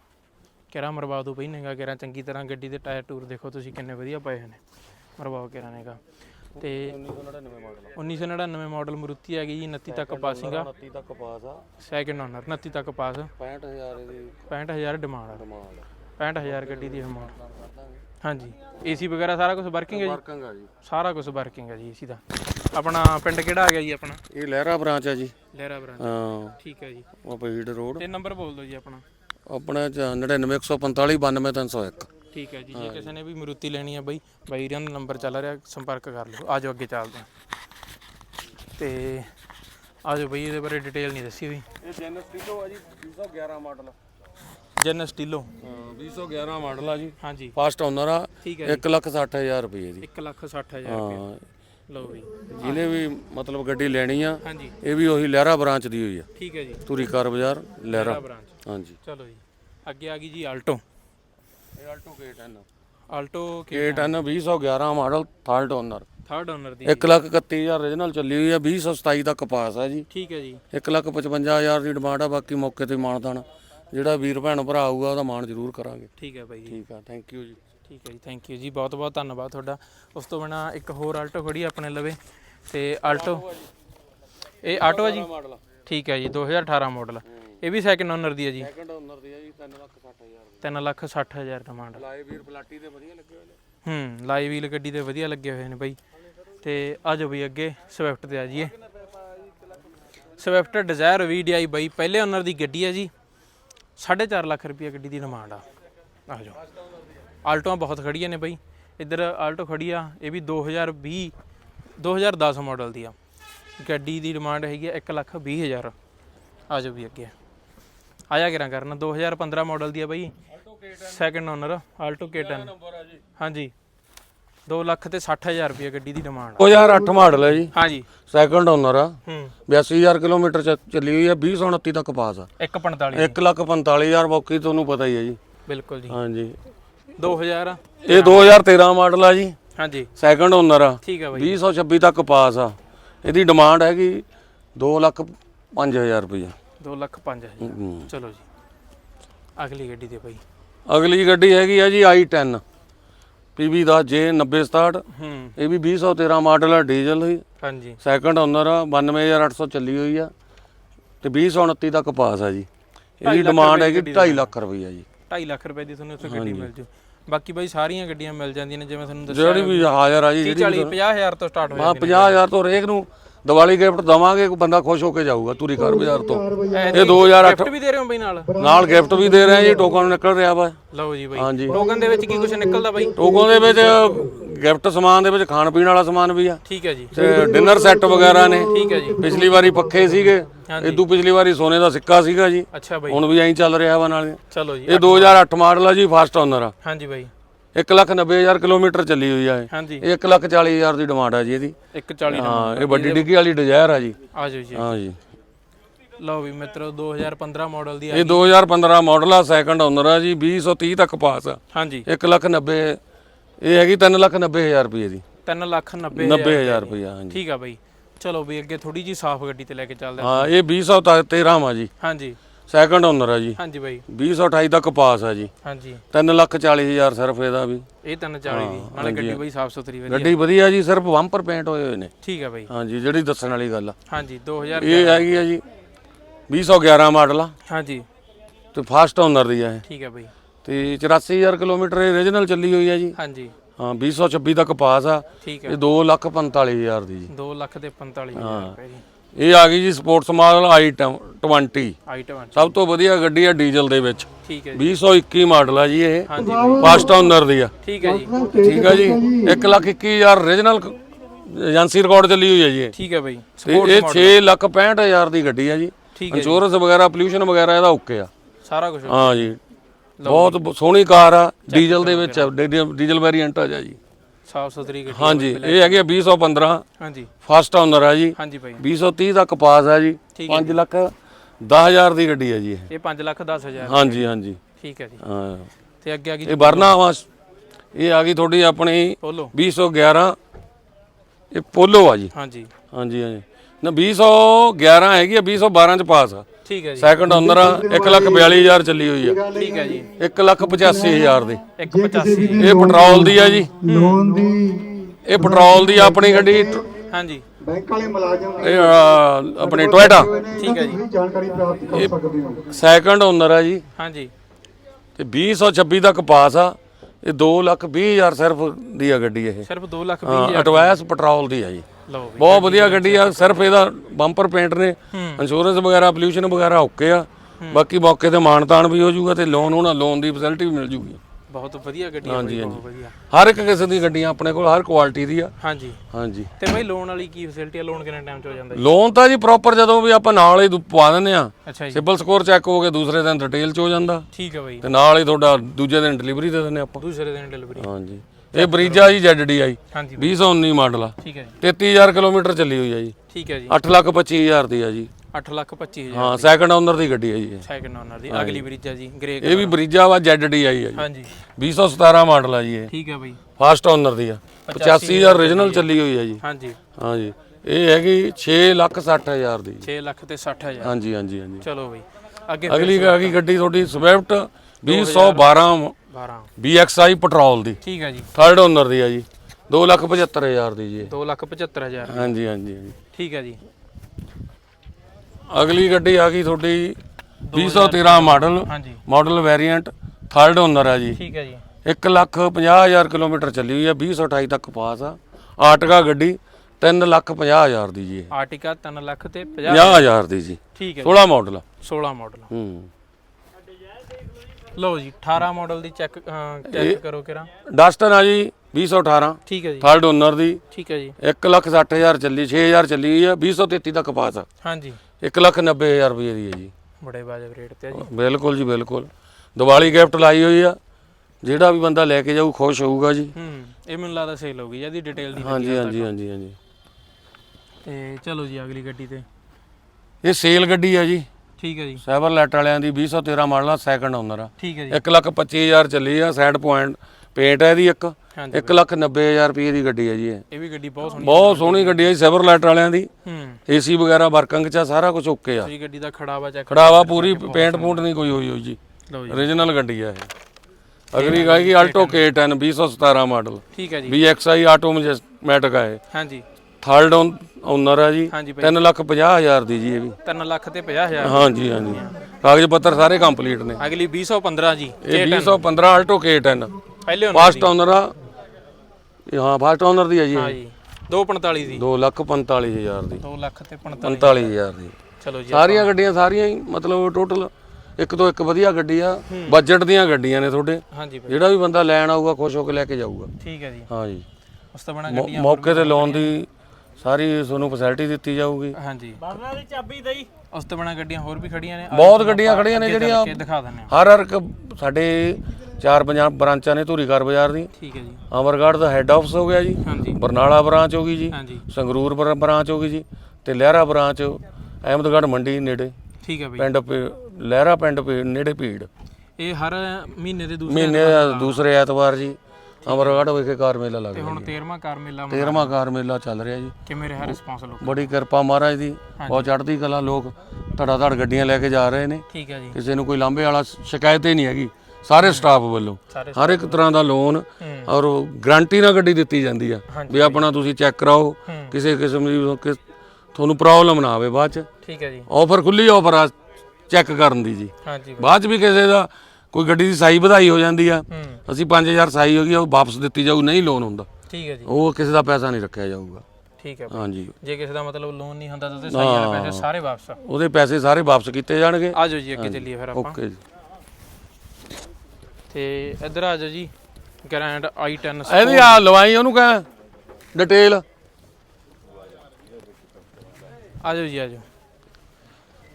ਕਿਹੜਾ ਮਰਵਾ ਦੋ ਬਈ ਨੇਗਾ ਕਿਹੜਾ? ਚੰਗੀ ਤਰ੍ਹਾਂ ਗੱਡੀ ਦੇ ਟਾਇਰ ਟੂਰ ਦੇਖੋ ਤੁਸੀਂ ਕਿੰਨੇ ਵਧੀਆ ਪਏ ਹੋਏ ਨੇ। ਮਰਵਾਓ ਕਿਹੜਾ ਨੇਗਾ? ਤੇ 1999 ਮਾਡਲ 1999 ਮਾਡਲ ਮਰੂਤੀ ਆ ਗਈ ਜੀ 29 ਤੱਕ ਪਾਸਿੰਗ ਆ। 29 ਤੱਕ ਪਾਸ ਆ। ਸੈਕਿੰਡ ਓਨਰ 29 ਤੱਕ ਪਾਸ। 65000 ਇਹਦੀ 65000 ਡਿਮਾਂਡ ਆ। ਡਿਮਾਂਡ 65000 ਗੱਡੀ ਦੀ ਡਿਮਾਂਡ ਹਾਂਜੀ। ਏਸੀ ਵਗੈਰਾ ਸਾਰਾ ਕੁਝ ਵਰਕਿੰਗ ਹੈ ਜੀ? ਵਰਕਿੰਗ ਆ ਜੀ। ਸਾਰਾ ਕੁਝ ਵਰਕਿੰਗ ਹੈ ਜੀ ਏਸੀ ਦਾ। ਆਪਣਾ ਪਿੰਡ ਕਿਹੜਾ ਆ ਗਿਆ ਜੀ ਆਪਣਾ? ਇਹ ਲਹਿਰਾ ਬ੍ਰਾਂਚ ਆ ਜੀ। ਲਹਿਰਾ ਬ੍ਰਾਂਚ। ਹਾਂ। ਠੀਕ ਹੈ ਜੀ। ਉਹ ਪੀੜ ਰੋਡ ਤੇ ਨੰਬਰ ਬੋਲ ਦਿਓ ਜੀ ਆਪਣਾ। ਆਪਣਾ 99145 92301 ਠੀਕ ਹੈ ਜੀ ਜੇ ਕਿਸੇ ਨੇ ਵੀ ਮਰੂਤੀ ਲੈਣੀ ਆ ਬਈ ਬਾਈ ਰਾਂ ਦਾ ਨੰਬਰ ਚੱਲ ਰਿਹਾ ਸੰਪਰਕ ਕਰ ਲਓ। ਆਜੋ ਅੱਗੇ ਚੱਲਦੇ ਹਾਂ। ਤੇ ਆਜੋ ਬਈ ਇਹਦੇ ਬਾਰੇ ਡਿਟੇਲ ਨਹੀਂ ਦੱਸੀ ਹੋਈ। ਇਹ ਜੈਨ ਸਟੀਲੋ ਆ ਜੀ 211 ਮਾਡਲ। ਜਨ ਸਟੀਲੋ ਹਾਂ 211 ਮਾਡਲ ਆ ਜੀ। ਹਾਂਜੀ ਫਸਟ ਓਨਰ ਆ ਠੀਕ ਹੈ 160000 ਰੁਪਏ ਦੀ 1 ਲੱਖ 60000 ਰੁਪਏ। ਹਾਂ। ਲਓ ਬਈ ਜਿਹਨੇ ਵੀ ਮਤਲਬ ਗੱਡੀ ਲੈਣੀ ਆ ਹਾਂਜੀ ਇਹ ਵੀ ਉਹੀ ਲਹਿਰਾ ਬ੍ਰਾਂਚ ਦੀ ਹੋਈ ਆ। ਠੀਕ ਹੈ ਜੀ। ਤੁਰੀ ਕਾਰ ਬਾਜ਼ਾਰ ਲਹਿਰਾ ਬ੍ਰਾਂਚ। ਹਾਂਜੀ। ਚਲੋ ਜੀ। ਅੱਗੇ ਆ ਗਈ ਜੀ ਆਲਟੋ ਇਹ Alto K10 Alto K10 211 model third owner third owner ਦੀ। 131000 origignal ਚੱਲੀ ਹੋਈ ਆ 227 ਤੱਕ ਪਾਸ ਆ ਜੀ। ਠੀਕ ਹੈ ਜੀ। 155000 ਦੀ ਡਿਮਾਂਡ ਆ ਬਾਕੀ ਮੌਕੇ ਤੇ ਮਾਨਦਾਨ ਜਿਹੜਾ ਵੀਰ ਭੈਣ ਭਰਾ ਆਊਗਾ ਉਹਦਾ ਮਾਨ ਜ਼ਰੂਰ ਕਰਾਂਗੇ। ਠੀਕ ਹੈ ਬਾਈ ਜੀ। ਠੀਕ ਆ ਥੈਂਕ ਯੂ ਜੀ। ਠੀਕ ਹੈ ਜੀ ਥੈਂਕ ਯੂ ਜੀ। ਬਹੁਤ ਬਹੁਤ ਧੰਨਵਾਦ ਤੁਹਾਡਾ। ਉਸ ਤੋਂ ਬਿਨਾ ਇੱਕ ਹੋਰ ਆਲਟੋ ਖੜੀ ਆ ਆਪਣੇ ਲਵੇ। ਤੇ ਆਲਟੋ ਇਹ ਆਟੋ ਹੈ ਜੀ? ਮਾਡਲ ਠੀਕ ਹੈ ਜੀ 2018 ਮਾਡਲ ਇਹ ਵੀ ਸੈਕਿੰਡ ਓਨਰ ਦੀ ਹੈ ਜੀ। ਸੈਕੰਡ ਓਨਰ ਦੀ ਆ ਜੀ 360000 3 ਲੱਖ 60 ਹਜ਼ਾਰ ਡਿਮਾਂਡ ਲਾਏ ਵੀਰ ਪਲਾਟੀ ਦੇ ਵਧੀਆ ਲੱਗੇ ਹੋਏ ਨੇ। ਹੂੰ ਲਾਈ ਵੀਲ ਗੱਡੀ ਤੇ ਵਧੀਆ ਲੱਗੇ ਹੋਏ ਨੇ ਬਾਈ। ਤੇ ਆ ਜਾਓ ਬਈ ਅੱਗੇ ਸਵਿਫਟ ਤੇ ਆ ਜੀਏ ਸਵਿਫਟ ਡਿਜ਼ਾਇਰ VDI ਬਾਈ ਪਹਿਲੇ ਓਨਰ ਦੀ ਗੱਡੀ ਹੈ ਜੀ। 4.5 ਲੱਖ ਰੁਪਏ ਗੱਡੀ ਦੀ ਡਿਮਾਂਡ ਆ। ਆ ਜਾਓ। ਆਲਟੋਆਂ ਬਹੁਤ ਖੜੀਆਂ ਨੇ ਬਾਈ। ਇੱਧਰ ਆਲਟੋ ਖੜੀ ਆ ਇਹ ਵੀ 2020 2010 ਮਾਡਲ ਦੀ ਆ। ਗੱਡੀ ਦੀ ਡਿਮਾਂਡ ਹੈਗੀ ਆ 1 ਲੱਖ 20 ਹਜ਼ਾਰ। ਆ ਜਾਓ ਵੀ ਅੱਗੇ। ਆਇਆ ਕਿਰਾਂ ਕਰਨਾ? 2015 ਮਾਡਲ ਦੀ ਆ ਬਾਈ। Second owner Alto K10 number ਆ ਜੀ? ਹਾਂਜੀ। 2 ਲੱਖ ਤੇ 60000 ਰੁਪਏ ਗੱਡੀ ਦੀ ਡਿਮਾਂਡ 2008 ਮਾਡਲ ਹੈ ਜੀ। ਹਾਂਜੀ। ਸੈਕੰਡ ਓਨਰ ਆ। ਹੂੰ। 82000 ਕਿਲੋਮੀਟਰ ਚੱਲੀ ਹੋਈ ਆ 2029 ਤੱਕ ਪਾਸ ਆ। 145 1 ਲੱਖ 45000 ਬਾਕੀ ਤੁਹਾਨੂੰ ਪਤਾ ਹੀ ਹੈ ਜੀ। ਬਿਲਕੁਲ ਜੀ। ਹਾਂਜੀ। 2000 ਇਹ 2013 ਮਾਡਲ ਆ ਜੀ। ਹਾਂਜੀ। ਸੈਕੰਡ ਓਨਰ ਆ। ਠੀਕ ਹੈ ਬਾਈ। 2026 ਤੱਕ ਪਾਸ ਆ। ਇਹਦੀ ਡਿਮਾਂਡ ਹੈਗੀ 2 ਲੱਖ 5000 ਰੁਪਏ 2 ਲੱਖ 5000 ਚਲੋ ਜੀ। ਅਗਲੀ ਗੱਡੀ ਦੇ ਬਾਈ। ਅਗਲੀ ਗੱਡੀ ਹੈਗੀ ਆ ਜੀ i10 PV ਦਾ J9067 ਹੂੰ। ਇਹ ਵੀ 2013 ਮਾਡਲ ਆ ਡੀਜ਼ਲ ਹੀ ਹਾਂਜੀ। ਸੈਕੰਡ ਓਨਰ ਆ 92800 ਚੱਲੀ ਹੋਈ ਆ। ਤੇ 2029 ਤੱਕ ਪਾਸ ਆ ਜੀ। ਇਹਦੀ ਡਿਮਾਂਡ ਹੈਗੀ 2.5 ਲੱਖ ਰੁਪਈਆ ਜੀ। 2.5 ਲੱਖ ਰੁਪਏ ਦੀ ਤੁਹਾਨੂੰ ਇੱਥੇ ਗੱਡੀ ਮਿਲ ਜੂ। ਬਾਕੀ ਬਾਈ ਸਾਰੀਆਂ ਗੱਡੀਆਂ ਮਿਲ ਜਾਂਦੀਆਂ ਨੇ ਜਿਵੇਂ ਤੁਹਾਨੂੰ ਦੱਸਿਆ ਜਿਹੜੀ ਵੀ ਹਾਜ਼ਰ ਆ ਜੀ 30 40 50000 ਤੋਂ ਸਟਾਰਟ ਹੋ ਹਾਂ 50000 ਤੋਂ ਰੇਕ ਨੂੰ ਦੀਵਾਲੀ ਗਿਫਟ ਦਵਾਂਗੇ ਕੋਈ ਬੰਦਾ ਖੁਸ਼ ਹੋ ਕੇ ਜਾਊਗਾ ਤੁਰੀ ਕਰ ਬਾਜ਼ਾਰ ਤੋਂ। ਇਹ 2008 ਗਿਫਟ ਵੀ ਦੇ ਰਹੇ ਹੋ ਬਈ ਨਾਲ? ਨਾਲ ਗਿਫਟ ਵੀ ਦੇ ਰਹੇ ਆ ਜੀ ਟੋਕਨ ਨਿਕਲ ਰਿਹਾ ਵਾ। ਲਓ ਜੀ ਬਾਈ। ਹਾਂਜੀ। ਟੋਕਨ ਦੇ ਵਿੱਚ ਕੀ ਕੁਝ ਨਿਕਲਦਾ ਬਾਈ? ਟੋਕਨ ਦੇ ਵਿੱਚ ਗਿਫਟ ਸਮਾਨ ਦੇ ਵਿੱਚ ਖਾਣ ਪੀਣ ਵਾਲਾ ਸਮਾਨ ਵੀ ਆ। ਠੀਕ ਹੈ ਜੀ। ਤੇ ਡਿਨਰ ਸੈੱਟ ਵਗੈਰਾ ਨੇ। ਠੀਕ ਹੈ ਜੀ। ਪਿਛਲੀ ਵਾਰੀ ਪੱਖੇ ਸੀਗੇ ਇਦੋਂ ਪਿਛਲੀ ਵਾਰੀ ਸੋਨੇ ਦਾ ਸਿੱਕਾ ਸੀਗਾ ਜੀ। ਅੱਛਾ ਬਾਈ। ਹੁਣ ਵੀ ਐਂ ਚੱਲ ਰਿਹਾ ਵਾ ਨਾਲੇ। ਚਲੋ ਜੀ। ਇਹ 2008 ਮਾਡਲ ਆ ਜੀ ਫਸਟ ਓਨਰ ਆ। ਹਾਂਜੀ ਬਾਈ। 190000 ਕਿਲੋਮੀਟਰ ਚੱਲੀ ਹੋਈ ਆ ਇਹ। ਹਾਂਜੀ। ਇਹ 140000 ਦੀ ਡਿਮਾਂਡ ਆ ਜੀ ਇਹਦੀ। 140 ਹਾਂ ਇਹ ਵੱਡੀ ਡਿੱਗੀ ਵਾਲੀ ਡਿਜ਼ਾਇਰ ਆ ਜੀ। ਆ ਜੀ। ਹਾਂ ਜੀ। ਲਓ ਵੀ ਮਿੱਤਰੋ 2015 ਮਾਡਲ ਦੀ ਆ ਇਹ 2015 ਮਾਡਲ ਆ ਸੈਕੰਡ ਓਨਰ ਆ ਜੀ 2030 ਤੱਕ ਪਾਸ ਆ। ਹਾਂਜੀ। 1 ਲੱਖ 90 ਇਹ ਹੈਗੀ 3 ਲੱਖ 90000 ਰੁਪਏ ਦੀ। 3 ਲੱਖ 90 90000 ਰੁਪਏ ਹਾਂਜੀ। ਠੀਕ ਆ ਬਾਈ। ਚਲੋ ਵੀ ਅੱਗੇ ਥੋੜੀ ਜੀ ਸਾਫ਼ ਗੱਡੀ ਤੇ ਲੈ ਕੇ ਚੱਲਦੇ ਹਾਂ ਹਾਂ ਇਹ 2013 ਆ ਜੀ। ਹਾਂਜੀ। ਸੈਕੰਡ ਓਨਰ ਆ ਜੀ। ਹਾਂਜੀ ਬਾਈ। 2028 ਤੱਕ ਪਾਸ ਆ ਜੀ। ਹਾਂਜੀ। 3 ਲੱਖ 40000 ਸਿਰਫ ਇਹਦਾ ਵੀ। ਇਹ 340 ਦੀ। ਨਾਲੇ ਗੱਡੀ ਬਾਈ ਸਾਫ਼ ਸੁਥਰੀ ਵਧੀਆ। ਗੱਡੀ ਵਧੀਆ ਜੀ ਸਿਰਫ ਬੰਪਰ ਪੇਂਟ ਹੋਏ ਹੋਏ ਨੇ। ਠੀਕ ਆ ਬਾਈ। ਹਾਂਜੀ ਜਿਹੜੀ ਦੱਸਣ ਵਾਲੀ ਗੱਲ ਆ। ਹਾਂਜੀ 2000 ਇਹ ਹੈਗੀ ਆ ਜੀ 2011 ਮਾਡਲ ਆ। ਹਾਂਜੀ। ਤੇ ਫਸਟ ਓਨਰ ਦੀ ਆ ਇਹ। ਠੀਕ ਆ ਬਾਈ। ਤੇ 84000 ਕਿਲੋਮੀਟਰ ਇਹ ਰੀਜਨਲ ਚੱਲੀ ਹੋਈ ਆ ਜੀ। ਹਾਂਜੀ। ਹਾਂ 2026 ਤੱਕ ਪਾਸ ਆ। ਠੀਕ ਇਹ ਹੈ 2 ਲੱਖ 45000 ਦੀ ਜੀ। 2 ਲੱਖ ਤੇ 45000 ਰੁਪਏ ਜੀ ਇਹ ਆ ਗਈ ਜੀ ਸਪੋਰਟਸ ਮਾਡਲ i 20 ਆਈਟਮ ਸਭ ਤੋਂ ਵਧੀਆ ਗੱਡੀ ਆ ਡੀਜ਼ਲ ਦੇ ਵਿੱਚ। ਠੀਕ ਹੈ ਜੀ। 2021 ਮਾਡਲ ਆ ਜੀ ਇਹ। ਫਸਟ ਓਨਰ ਦੀ ਆ। ਠੀਕ ਹੈ ਜੀ। ਠੀਕ ਆ ਜੀ। 1 ਲੱਖ 21000 ਰੀਜਨਲ ਏਜੰਸੀ ਰਿਕਾਰਡ ਚੱਲੀ ਹੋਈ ਆ ਜੀ ਠੀਕ ਹੈ ਬਾਈ। ਇਹ 6 ਲੱਖ 65000 ਦੀ ਗੱਡੀ ਆ ਜੀ। ਹੈ ਇੰਸ਼ੋਰੈਂਸ ਵਗੈਰਾ ਪੋਲੂਸ਼ਨ ਵਗੈਰਾ ਇਹਦਾ ਓਕੇ ਆ। ਸਾਰਾ ਕੁਝ ਹਾਂ ਜੀ। ਬਹੁਤ ਸੋਹਣੀ ਕਾਰ ਆ। ਡੀਜ਼ਲ ਦੇ ਵਿੱਚ ਡੀਜ਼ਲ ਵੇਰੀਐਂਟ ਆ ਜੀ। ਸਾਫ਼ ਸੁਥਰੀ ਗੱਡੀ ਹਾਂਜੀ ਇਹ ਹੈਗੀ ਆ 2015 ਹਾਂਜੀ। ਫਸਟ ਓਨਰ ਆ ਜੀ। ਹਾਂਜੀ ਬਾਈ 230 ਤੱਕ ਪਾਸ ਆ ਜੀ। ਠੀਕ 5 ਲੱਖ 10000 ਦੀ ਗੱਡੀ ਹੈ ਜੀ ਇਹ। ਇਹ 5 ਲੱਖ 10000 ਹਾਂਜੀ ਹਾਂਜੀ। ਠੀਕ ਹੈ ਜੀ। ਹਾਂ। ਤੇ ਅੱਗੇ ਆ ਗਈ ਇਹ ਵਰਨਾ ਇਹ ਆ ਗਈ ਤੁਹਾਡੀ ਆਪਣੀ ਬੋਲੋ 211 ਇਹ ਪੋਲੋ ਆ ਜੀ। ਹਾਂਜੀ। ਹਾਂਜੀ ਹਾਂਜੀ। ਨਾ 211 ਹੈਗੀ ਆ 212 ਚ ਪਾਸ ਆ। ਠੀਕ ਹੈ ਜੀ। ਸੈਕੰਡ ਓਨਰ ਆ 142000 ਚੱਲੀ ਹੋਈ ਆ। ਠੀਕ ਹੈ ਜੀ। 185000 ਦੀ। 185 ਇਹ ਪੈਟਰੋਲ ਦੀ ਆ ਜੀ। ਲੋਨ ਦੀ ਇਹ ਪੈਟਰੋਲ ਦੀ ਆਪਣੀ ਗੱਡੀ। ਹਾਂਜੀ। ਬੈਂਕ ਵਾਲੇ ਮੁਲਾਜ਼ਮ ਇਹ ਆ, ਆਪਣੀ ਟੋਇਟਾ ਠੀਕ ਹੈ ਜੀ। ਤੁਸੀਂ ਜਾਣਕਾਰੀ ਪ੍ਰਾਪਤ ਕਰ ਸਕਦੇ ਹੋ। ਸੈਕੰਡ ਓਨਰ ਆ ਜੀ। ਹਾਂਜੀ। ਤੇ 2026 ਤੱਕ ਪਾਸ ਆ। ਇਹ 2 ਲੱਖ 20 ਹਜ਼ਾਰ ਸਿਰਫ ਦੀ ਆ ਗੱਡੀ ਇਹ। ਸਿਰਫ 2 ਲੱਖ ਹਾਂ ਅਟਵੈਸ ਪੈਟਰੋਲ ਦੀ ਆ ਜੀ। ਲਓ ਵੀ ਬਹੁਤ ਵਧੀਆ ਗੱਡੀ ਆ ਸਿਰਫ ਇਹਦਾ ਬੰਪਰ ਪੇਂਟ ਨੇ ਇੰਸ਼ੋਰੈਂਸ ਵਗੈਰਾ ਪੋਲੂਸ਼ਨ ਵਗੈਰਾ ਓਕੇ ਆ। ਬਾਕੀ ਮੌਕੇ ਤੇ ਮਾਨਤਾਨ ਵੀ ਹੋ ਜਾਊਗਾ ਤੇ ਲੋਨ ਹੋਣਾ ਲੋਨ ਦੀ ਫੈਸਿਲਿਟੀ ਵੀ ਮਿਲ ਜੂਗੀ। ਬਹੁਤ ਵਧੀਆ ਗੱਡੀ ਬਾਈ, ਬਹੁਤ ਵਧੀਆ। ਹਰ ਇੱਕ ਕਿਸਮ ਦੀ ਗੱਡੀਆਂ ਆਪਣੇ ਕੋਲ ਹਰ ਕੁਆਲਿਟੀ ਦੀ ਆ। ਹਾਂਜੀ। ਹਾਂਜੀ। ਤੇ ਬਾਈ ਲੋਨ ਵਾਲੀ ਕੀ ਫੈਸਿਲਿਟੀ ਹੈ ਲੋਨ ਕਿੰਨੇ ਟਾਈਮ ਚ ਹੋ ਜਾਂਦਾ ਜੀ? ਲੋਨ ਤਾਂ ਜੀ ਪ੍ਰੋਪਰ ਜਦੋਂ ਵੀ ਆਪਾਂ ਨਾਲ ਹੀ ਦੁ- ਪਵਾ ਦਿੰਦੇ ਆ। ਅੱਛਾ ਜੀ। ਸਿਬਲ ਸਕੋਰ ਚੈੱਕ ਹੋ ਕੇ ਦੂਸਰੇ ਦਿਨ ਡਿਟੇਲ ਚ ਹੋ ਜਾਂਦਾ। ਠੀਕ ਹੈ ਬਾਈ। ਤੇ ਨਾਲ ਹੀ ਤੁਹਾਡਾ ਦੂਜੇ ਦਿਨ ਡਿਲੀਵਰੀ ਦੇ ਦਿੰਦੇ ਆਪਾਂ। ਦੂਸਰੇ ਦਿਨ ਡਿਲੀਵਰੀ ਹਾਂਜੀ। ਇਹ ਬਰੀਜਾ ਜੀ ZDI ਹਾਂਜੀ 2019 ਮਾਡਲ ਆ। ਠੀਕ ਹੈ ਜੀ। 33000 ਕਿਲੋਮੀਟਰ ਚੱਲੀ ਹੋਈ ਆ ਜੀ। ਠੀਕ ਹੈ ਜੀ। 8 ਲੱਖ 25000 ਦੀ ਆ ਜੀ। 8 ਲੱਖ 25000 ਹਾਂ ਸੈਕੰਡ ਓਨਰ ਦੀ ਗੱਡੀ ਹੈ ਜੀ। ਸੈਕਿੰਡ ਓਨਰ ਦੀ। ਅਗਲੀ ਬ੍ਰਿਜ ਜੀ ਗ੍ਰੇ ਇਹ ਵੀ ਬਰੀਜਾ ਵਾ ZDI ਆ ਜੀ। ਹਾਂਜੀ। 2017 ਮਾਡਲ ਆ ਜੀ ਇਹ। ਠੀਕ ਹੈ ਬਾਈ। ਫਸਟ ਓਨਰ ਦੀ ਆ। 85000 origignal ਚੱਲੀ ਹੋਈ ਆ ਜੀ। ਹਾਂਜੀ। ਹਾਂ ਜੀ। ਇਹ ਹੈਗੀ 6 ਲੱਖ 60000 ਦੀ 6 ਲੱਖ ਤੇ 60000 ਹਾਂਜੀ ਹਾਂਜੀ ਹਾਂਜੀ। ਚਲੋ ਬਾਈ। ਅੱਗੇ ਅਗਲੀ ਗਈ ਗੱਡੀ ਤੁਹਾਡੀ ਸਵਿਫਟ 212 12 BXI ਪੈਟਰੋਲ ਦੀ। ਠੀਕ ਹੈ ਜੀ। ਥਰਡ ਓਨਰ ਦੀ ਆ ਜੀ। 2 ਲੱਖ 75000 ਦੀ ਜੀ ਇਹ। 2 ਲੱਖ 75000 ਹਾਂਜੀ ਹਾਂਜੀ ਹਾਂਜੀ। ਠੀਕ ਹੈ ਜੀ। ਅਗਲੀ ਗੱਡੀ ਆ ਗਈ ਤੁਹਾਡੀ 2013 ਮਾਡਲ ਹਾਂਜੀ। ਮਾਡਲ ਵੇਰੀਐਂਟ ਥਰਡ ਓਨਰ ਆ ਜੀ। ਠੀਕ ਹੈ ਜੀ। 1 ਲੱਖ 50000 ਕਿਲੋਮੀਟਰ ਚੱਲੀ ਹੋਈ ਆ 2028 ਤੱਕ ਪਾਸ ਆ। ਆਰਟਗਾ ਗੱਡੀ 3 ਲੱਖ 50000 ਦੀ ਜੀ। ਆਰਟਿਕਾ 3 ਲੱਖ ਤੇ 50 50000 ਦੀ ਜੀ। ਠੀਕ ਹੈ 16 ਮਾਡਲ ਆ। 16 ਮਾਡਲ ਹੂੰ। ਲਓ ਜੀ 18 ਮਾਡਲ ਦੀ ਚੈੱਕ ਚੈੱਕ ਕਰੋ ਕਿਰਾ ਡਸਟਨ ਆ ਜੀ 2018 ਠੀਕ ਹੈ ਜੀ। ਥਰਡ ਓਨਰ ਦੀ। ਠੀਕ ਹੈ ਜੀ। 1 ਲੱਖ 60000 ਚੱਲੀ 6000 ਚੱਲੀ ਆ 2033 ਤੱਕ ਪਾਸ ਆ। ਹਾਂਜੀ। 1 ਲੱਖ 90000 ਰੁਪਏ ਦੀ ਹੈ ਜੀ। ਬੜੇ ਵਾਜਬ ਰੇਟ ਤੇ ਆ ਜੀ। ਬਿਲਕੁਲ ਜੀ ਬਿਲਕੁਲ। ਦੀਵਾਲੀ ਗਿਫਟ ਲਾਈ ਹੋਈ ਆ। ਜਿਹੜਾ ਵੀ ਬੰਦਾ ਲੈ ਕੇ ਜਾਊ ਖੁਸ਼ ਹੋਊਗਾ ਜੀ। ਹੂੰ ਇਹ ਮੈਨੂੰ ਲੱਗਦਾ ਸੇਲ ਹੋ ਗਈ ਇਹਦੀ ਡਿਟੇਲ ਦੀ ਹਾਂਜੀ ਹਾਂਜੀ ਹਾਂਜੀ ਹਾਂਜੀ। ਤੇ ਚਲੋ ਜੀ ਅਗਲੀ ਗੱਡੀ ਤੇ। ਇਹ ਸੇਲ ਗੱਡੀ ਆ ਜੀ। ਠੀਕ ਹੈ ਜੀ। ਸੈਵਰਲੈਟ ਵਾਲਿਆਂ ਦੀ 2013 ਮਾਡਲ ਆ ਸੈਕੰਡ ਓਨਰ ਆ। ਠੀਕ ਹੈ ਜੀ। 1 ਲੱਖ 25000 ਚੱਲੀ ਆ ਸਾਈਡ ਪੁਆਇੰਟ ਪੇਂਟ ਹੈ ਇਹਦੀ ਇੱਕ। ਹਾਂਜੀ 1 ਲੱਖ 90000 ਰੁਪਏ ਦੀ ਗੱਡੀ ਹੈ ਜੀ ਇਹ। ਇਹ ਵੀ ਗੱਡੀ ਬਹੁਤ ਸੋਹਣੀ ਬਹੁਤ ਸੋਹਣੀ ਗੱਡੀ ਹੈ ਸੈਵਰਲੈਟ ਵਾਲਿਆਂ ਦੀ। ਹੂੰ। ਏਸੀ ਵਗੈਰਾ ਵਰਕਿੰਗ ਚ ਆ, ਸਾਰਾ ਕੁਝ ਓਕੇ ਆ। ਤੁਸੀਂ ਗੱਡੀ ਦਾ ਖੜਾਵਾ ਚੈੱਕ ਖੜਾਵਾ ਪੂਰੀ ਪੇਂਟ ਪੂੰਟ ਨਹੀਂ ਕੋਈ ਹੋਈ ਹੋਈ ਜੀ। ਲਓ ਜੀ। Origignal ਗੱਡੀ ਆ ਇਹ। ਅਗਲੀ ਗਾਈ ਆਲਟੋ K10 2017 ਮਾਡਲ। ਠੀਕ ਹੈ ਜੀ। BXI ਆਟੋਮੈਟਿਕ ਆ ਇਹ। ਹਾਂਜੀ। ਥਰਡ ਓਨਰ ਆ ਜੀ। ਹਾਂਜੀ ਬਾਈ 3 ਲੱਖ 50 ਹਜ਼ਾਰ ਦੀ ਜੀ ਇਹ ਵੀ। 3 ਲੱਖ ਤੇ 50000 ਹਾਂਜੀ ਹਾਂਜੀ। ਕਾਗਜ਼ ਪੱਤਰ ਸਾਰੇ ਕੰਪਲੀਟ ਨੇ। ਅਗਲੀ 215 ਜੀ। ਇਹ 215 ਆਲਟੋ K10 ਪਹਿਲੇ ਓਨਰ ਫਸਟ ਓਨਰ ਆ। ਇਹ ਹਾਂ ਫਸਟ ਓਨਰ ਦੀ ਆ ਜੀ ਹਾਂ ਜੀ। 245 ਦੀ। 2 ਲੱਖ 45 ਹਜ਼ਾਰ ਦੀ। 2 ਲੱਖ ਤੇ 45 45 ਹਜ਼ਾਰ ਦੀ। ਚਲੋ ਜੀ। ਸਾਰੀਆਂ ਗੱਡੀਆਂ ਸਾਰੀਆਂ ਹੀ ਮਤਲਬ ਟੋਟਲ ਇੱਕ ਤੋਂ ਇੱਕ ਵਧੀਆ ਗੱਡੀ ਆ। ਬਜਟ ਦੀਆਂ ਗੱਡੀਆਂ ਨੇ ਤੁਹਾਡੇ। ਹਾਂਜੀ ਬਾਈ ਜਿਹੜਾ ਵੀ ਬੰਦਾ ਲੈਣ ਆਊਗਾ ਖੁਸ਼ ਹੋ ਕੇ ਲੈ ਕੇ ਜਾਊਗਾ। ਠੀਕ ਹੈ ਜੀ। ਹਾਂ ਜੀ। ਉਸ ਤੋਂ ਬਣਾ ਮੌ- ਮੌਕੇ ਤੇ ਲੋਨ ਦੀ ਸਾਰੀ ਤੁਹਾਨੂੰ ਫੈਸਿਲਿਟੀ ਦਿੱਤੀ ਜਾਊਗੀ। ਹਾਂਜੀ। ਬਾਰਨਾ ਦੀ ਚਾਬੀ ਦਈ। ਉਸ ਤੋਂ ਬਣਾ ਗੱਡੀਆਂ ਹੋਰ ਵੀ ਖੜੀਆਂ ਨੇ। ਬਹੁਤ ਗੱਡੀਆਂ ਖੜੀਆਂ ਨੇ ਜਿਹੜੀਆਂ ਕਿ ਦਿਖਾ ਦਿੰਨੇ ਆ ਹਰ ਹਰ ਇੱਕ ਸਾਡੇ ਚਾਰ ਪੰਜਾਂ ਬ੍ਰਾਂਚਾਂ ਨੇ ਧੂਰੀਕਾਰ ਬਾਜ਼ਾਰ ਦੀ। ਠੀਕ ਹੈ ਜੀ। ਅਮਰਗੜ੍ਹ ਦਾ ਹੈੱਡ ਆਫਿਸ ਹੋ ਗਿਆ ਜੀ। ਹਾਂਜੀ। ਬਰਨਾਲਾ ਬ੍ਰਾਂਚ ਹੋ ਗਈ ਜੀ। ਹਾਂਜੀ। ਸੰਗਰੂਰ ਬਰ- ਬ੍ਰਾਂਚ ਹੋ ਗਈ ਜੀ। ਤੇ ਲਹਿਰਾ ਬ੍ਰਾਂਚ ਅਹਿਮਦਗੜ੍ਹ ਮੰਡੀ ਨੇੜੇ। ਠੀਕ ਹੈ ਬਾਈ। ਪਿੰਡ ਲਹਿਰਾ ਪਿੰਡ ਨੇੜੇ ਭੀੜ। ਇਹ ਹਰ ਮਹੀਨੇ ਦੇ ਦੂਸਰੇ ਮਹੀਨੇ ਦਾ। ਦੂਸਰੇ ਐਤਵਾਰ ਜੀ। ਅਮਰਗੜ੍ਹ ਵਿਖੇ ਕਾਰ ਮੇਲਾ ਲੱਗਦਾ ਹੁਣ 13ਵਾਂ ਕਾਰ ਮੇਲਾ ਮ- 13ਵਾਂ ਕਾਰ ਮੇਲਾ ਚੱਲ ਰਿਹਾ ਜੀ। ਕਿਵੇਂ ਰਿਹਾ ਰਿਸਪੌਂਸ ਲੋਕ ਬੜੀ ਕਿਰਪਾ ਮਹਾਰਾਜ ਦੀ ਬਹੁਤ ਚੜ੍ਹਦੀ ਕਲਾ ਲੋਕ ਧੜਾ ਧੜ ਗੱਡੀਆਂ ਲੈ ਕੇ ਜਾ ਰਹੇ ਨੇ। ਠੀਕ ਹੈ ਜੀ। ਕਿਸੇ ਨੂੰ ਕੋਈ ਲਾਂਭੇ ਵਾਲਾ ਸ਼ਿਕਾਇਤ ਹੀ ਨਹੀਂ ਹੈਗੀ। ਸਾਰੇ ਸਟਾਫ ਵੱਲੋਂ ਸਾਰੇ ਹਰ ਇੱਕ ਤਰ੍ਹਾਂ ਦਾ ਲੋਨ ਔਰ ਗਾਰੰਟੀ ਨਾਲ ਗੱਡੀ ਦਿੱਤੀ ਜਾਂਦੀ ਆ ਵੀ ਆਪਣਾ ਤੁਸੀਂ ਚੈੱਕ ਕਰਾਓ ਕਿਸੇ ਕਿਸਮ ਦੀ ਕਿ- ਤੁਹਾਨੂੰ ਪ੍ਰੋਬਲਮ ਨਾ ਆਵੇ ਬਾਅਦ ਚ। ਠੀਕ ਹੈ ਜੀ। ਆਫਰ ਖੁੱਲੀ ਆਫਰ ਆ ਚੈੱਕ ਕਰਨ ਦੀ ਜੀ। ਹਾਂਜੀ। ਬਾਅਦ ਚ ਵੀ ਕਿਸੇ ਦਾ ਕੋਈ ਗੱਡੀ ਦੀ ਸਾਈ ਵਧਾਈ ਹੋ ਜਾਂਦੀ ਆ। ਹੂੰ। ਅਸੀਂ 5000 ਸਾਈ ਹੋ ਗਈ ਉਹ ਵਾਪਸ ਦਿੱਤੀ ਜਾਊ ਨਹੀਂ ਲੋਨ ਹੁੰਦਾ। ਠੀਕ ਹੈ ਜੀ। ਉਹ ਕਿਸੇ ਦਾ ਪੈਸਾ ਨਹੀਂ ਰੱਖਿਆ ਜਾਊਗਾ। ਠੀਕ ਹੈ। ਹਾਂਜੀ। ਜੇ ਕਿਸੇ ਦਾ ਮਤਲਬ ਲੋਨ ਨਹੀਂ ਹੁੰਦਾ ਤਾਂ ਸਾਈ ਵਾਲੇ ਪੈਸੇ ਸਾਰੇ ਵਾਪਸ ਉਹਦੇ ਪੈਸੇ ਸਾਰੇ ਵਾਪਸ ਕੀਤੇ ਜਾਣਗੇ। ਆ ਜਾਓ ਜੀ ਅੱਗੇ ਚੱਲੀਏ ਫਿਰ ਆਪਾਂ। ਓਕੇ ਜੀ। ਤੇ ਇੱਧਰ ਆ ਜਾਓ ਜੀ ਗ੍ਰੈਂਡ i10 ਇਹਦੀ ਆ ਲਵਾਈ ਉਹਨੂੰ ਕਹ ਡਿਟੇਲ ਆ ਜਾਓ ਜੀ ਆ ਜਾਓ।